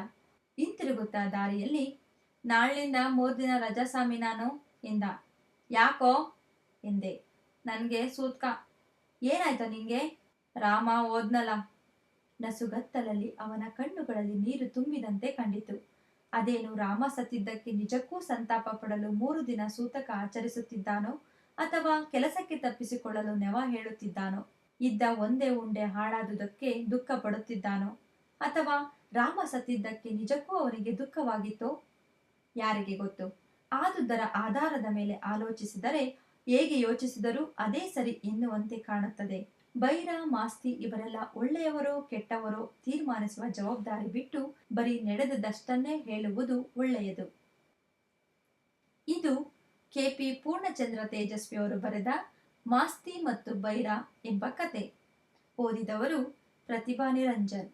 [SPEAKER 1] ಹಿಂತಿರುಗುತ್ತಾ ದಾರಿಯಲ್ಲಿ, ನಾಳಿನಿಂದ ಮೂರು ದಿನ ರಜಾ ಸ್ವಾಮಿ ನಾನು ಎಂದ. ಯಾಕೋ? ಎಂದೆ. ನನಗೆ ಸೂತ್ಕ. ಏನಾಯ್ತು ನಿಂಗೆ? ರಾಮ ಓದ್ನಲ್ಲ ನಸುಗತ್ತಲಲ್ಲಿ ಅವನ ಕಣ್ಣುಗಳಲ್ಲಿ ನೀರು ತುಂಬಿದಂತೆ ಕಂಡಿತು. ಅದೇನು ರಾಮ ಸತ್ತಿದ್ದಕ್ಕೆ ನಿಜಕ್ಕೂ ಸಂತಾಪ ಪಡಲು ಮೂರು ದಿನ ಸೂತಕ ಆಚರಿಸುತ್ತಿದ್ದಾನೋ ಅಥವಾ ಕೆಲಸಕ್ಕೆ ತಪ್ಪಿಸಿಕೊಳ್ಳಲು ನೆವ ಹೇಳುತ್ತಿದ್ದಾನೋ? ಇದ್ದ ಒಂದೇ ಉಂಡೆ ಹಾಳಾದುದಕ್ಕೆ ದುಃಖ ಪಡುತ್ತಿದ್ದಾನೋ ಅಥವಾ ರಾಮ ಸತ್ತಿದ್ದಕ್ಕೆ ನಿಜಕ್ಕೂ ಅವನಿಗೆ ದುಃಖವಾಗಿತ್ತೋ? ಯಾರಿಗೆ ಗೊತ್ತು? ಆದುದರ ಆಧಾರದ ಮೇಲೆ ಆಲೋಚಿಸಿದರೆ ಹೇಗೆ ಯೋಚಿಸಿದರೂ ಅದೇ ಸರಿ ಎನ್ನುವಂತೆ ಕಾಣುತ್ತದೆ. ಬೈರ ಮಾಸ್ತಿ ಇವರೆಲ್ಲ ಒಳ್ಳೆಯವರೋ ಕೆಟ್ಟವರೋ ತೀರ್ಮಾನಿಸುವ ಜವಾಬ್ದಾರಿ ಬಿಟ್ಟು ಬರೀ ನಡೆದದಷ್ಟನ್ನೇ ಹೇಳುವುದು ಒಳ್ಳೆಯದು. ಇದು ಕೆಪಿ ಪೂರ್ಣಚಂದ್ರ ತೇಜಸ್ವಿಯವರು ಬರೆದ ಮಾಸ್ತಿ ಮತ್ತು ಬೈರ ಎಂಬ ಕತೆ. ಓದಿದವರು ಪ್ರತಿಭಾ ನಿರಂಜನ್.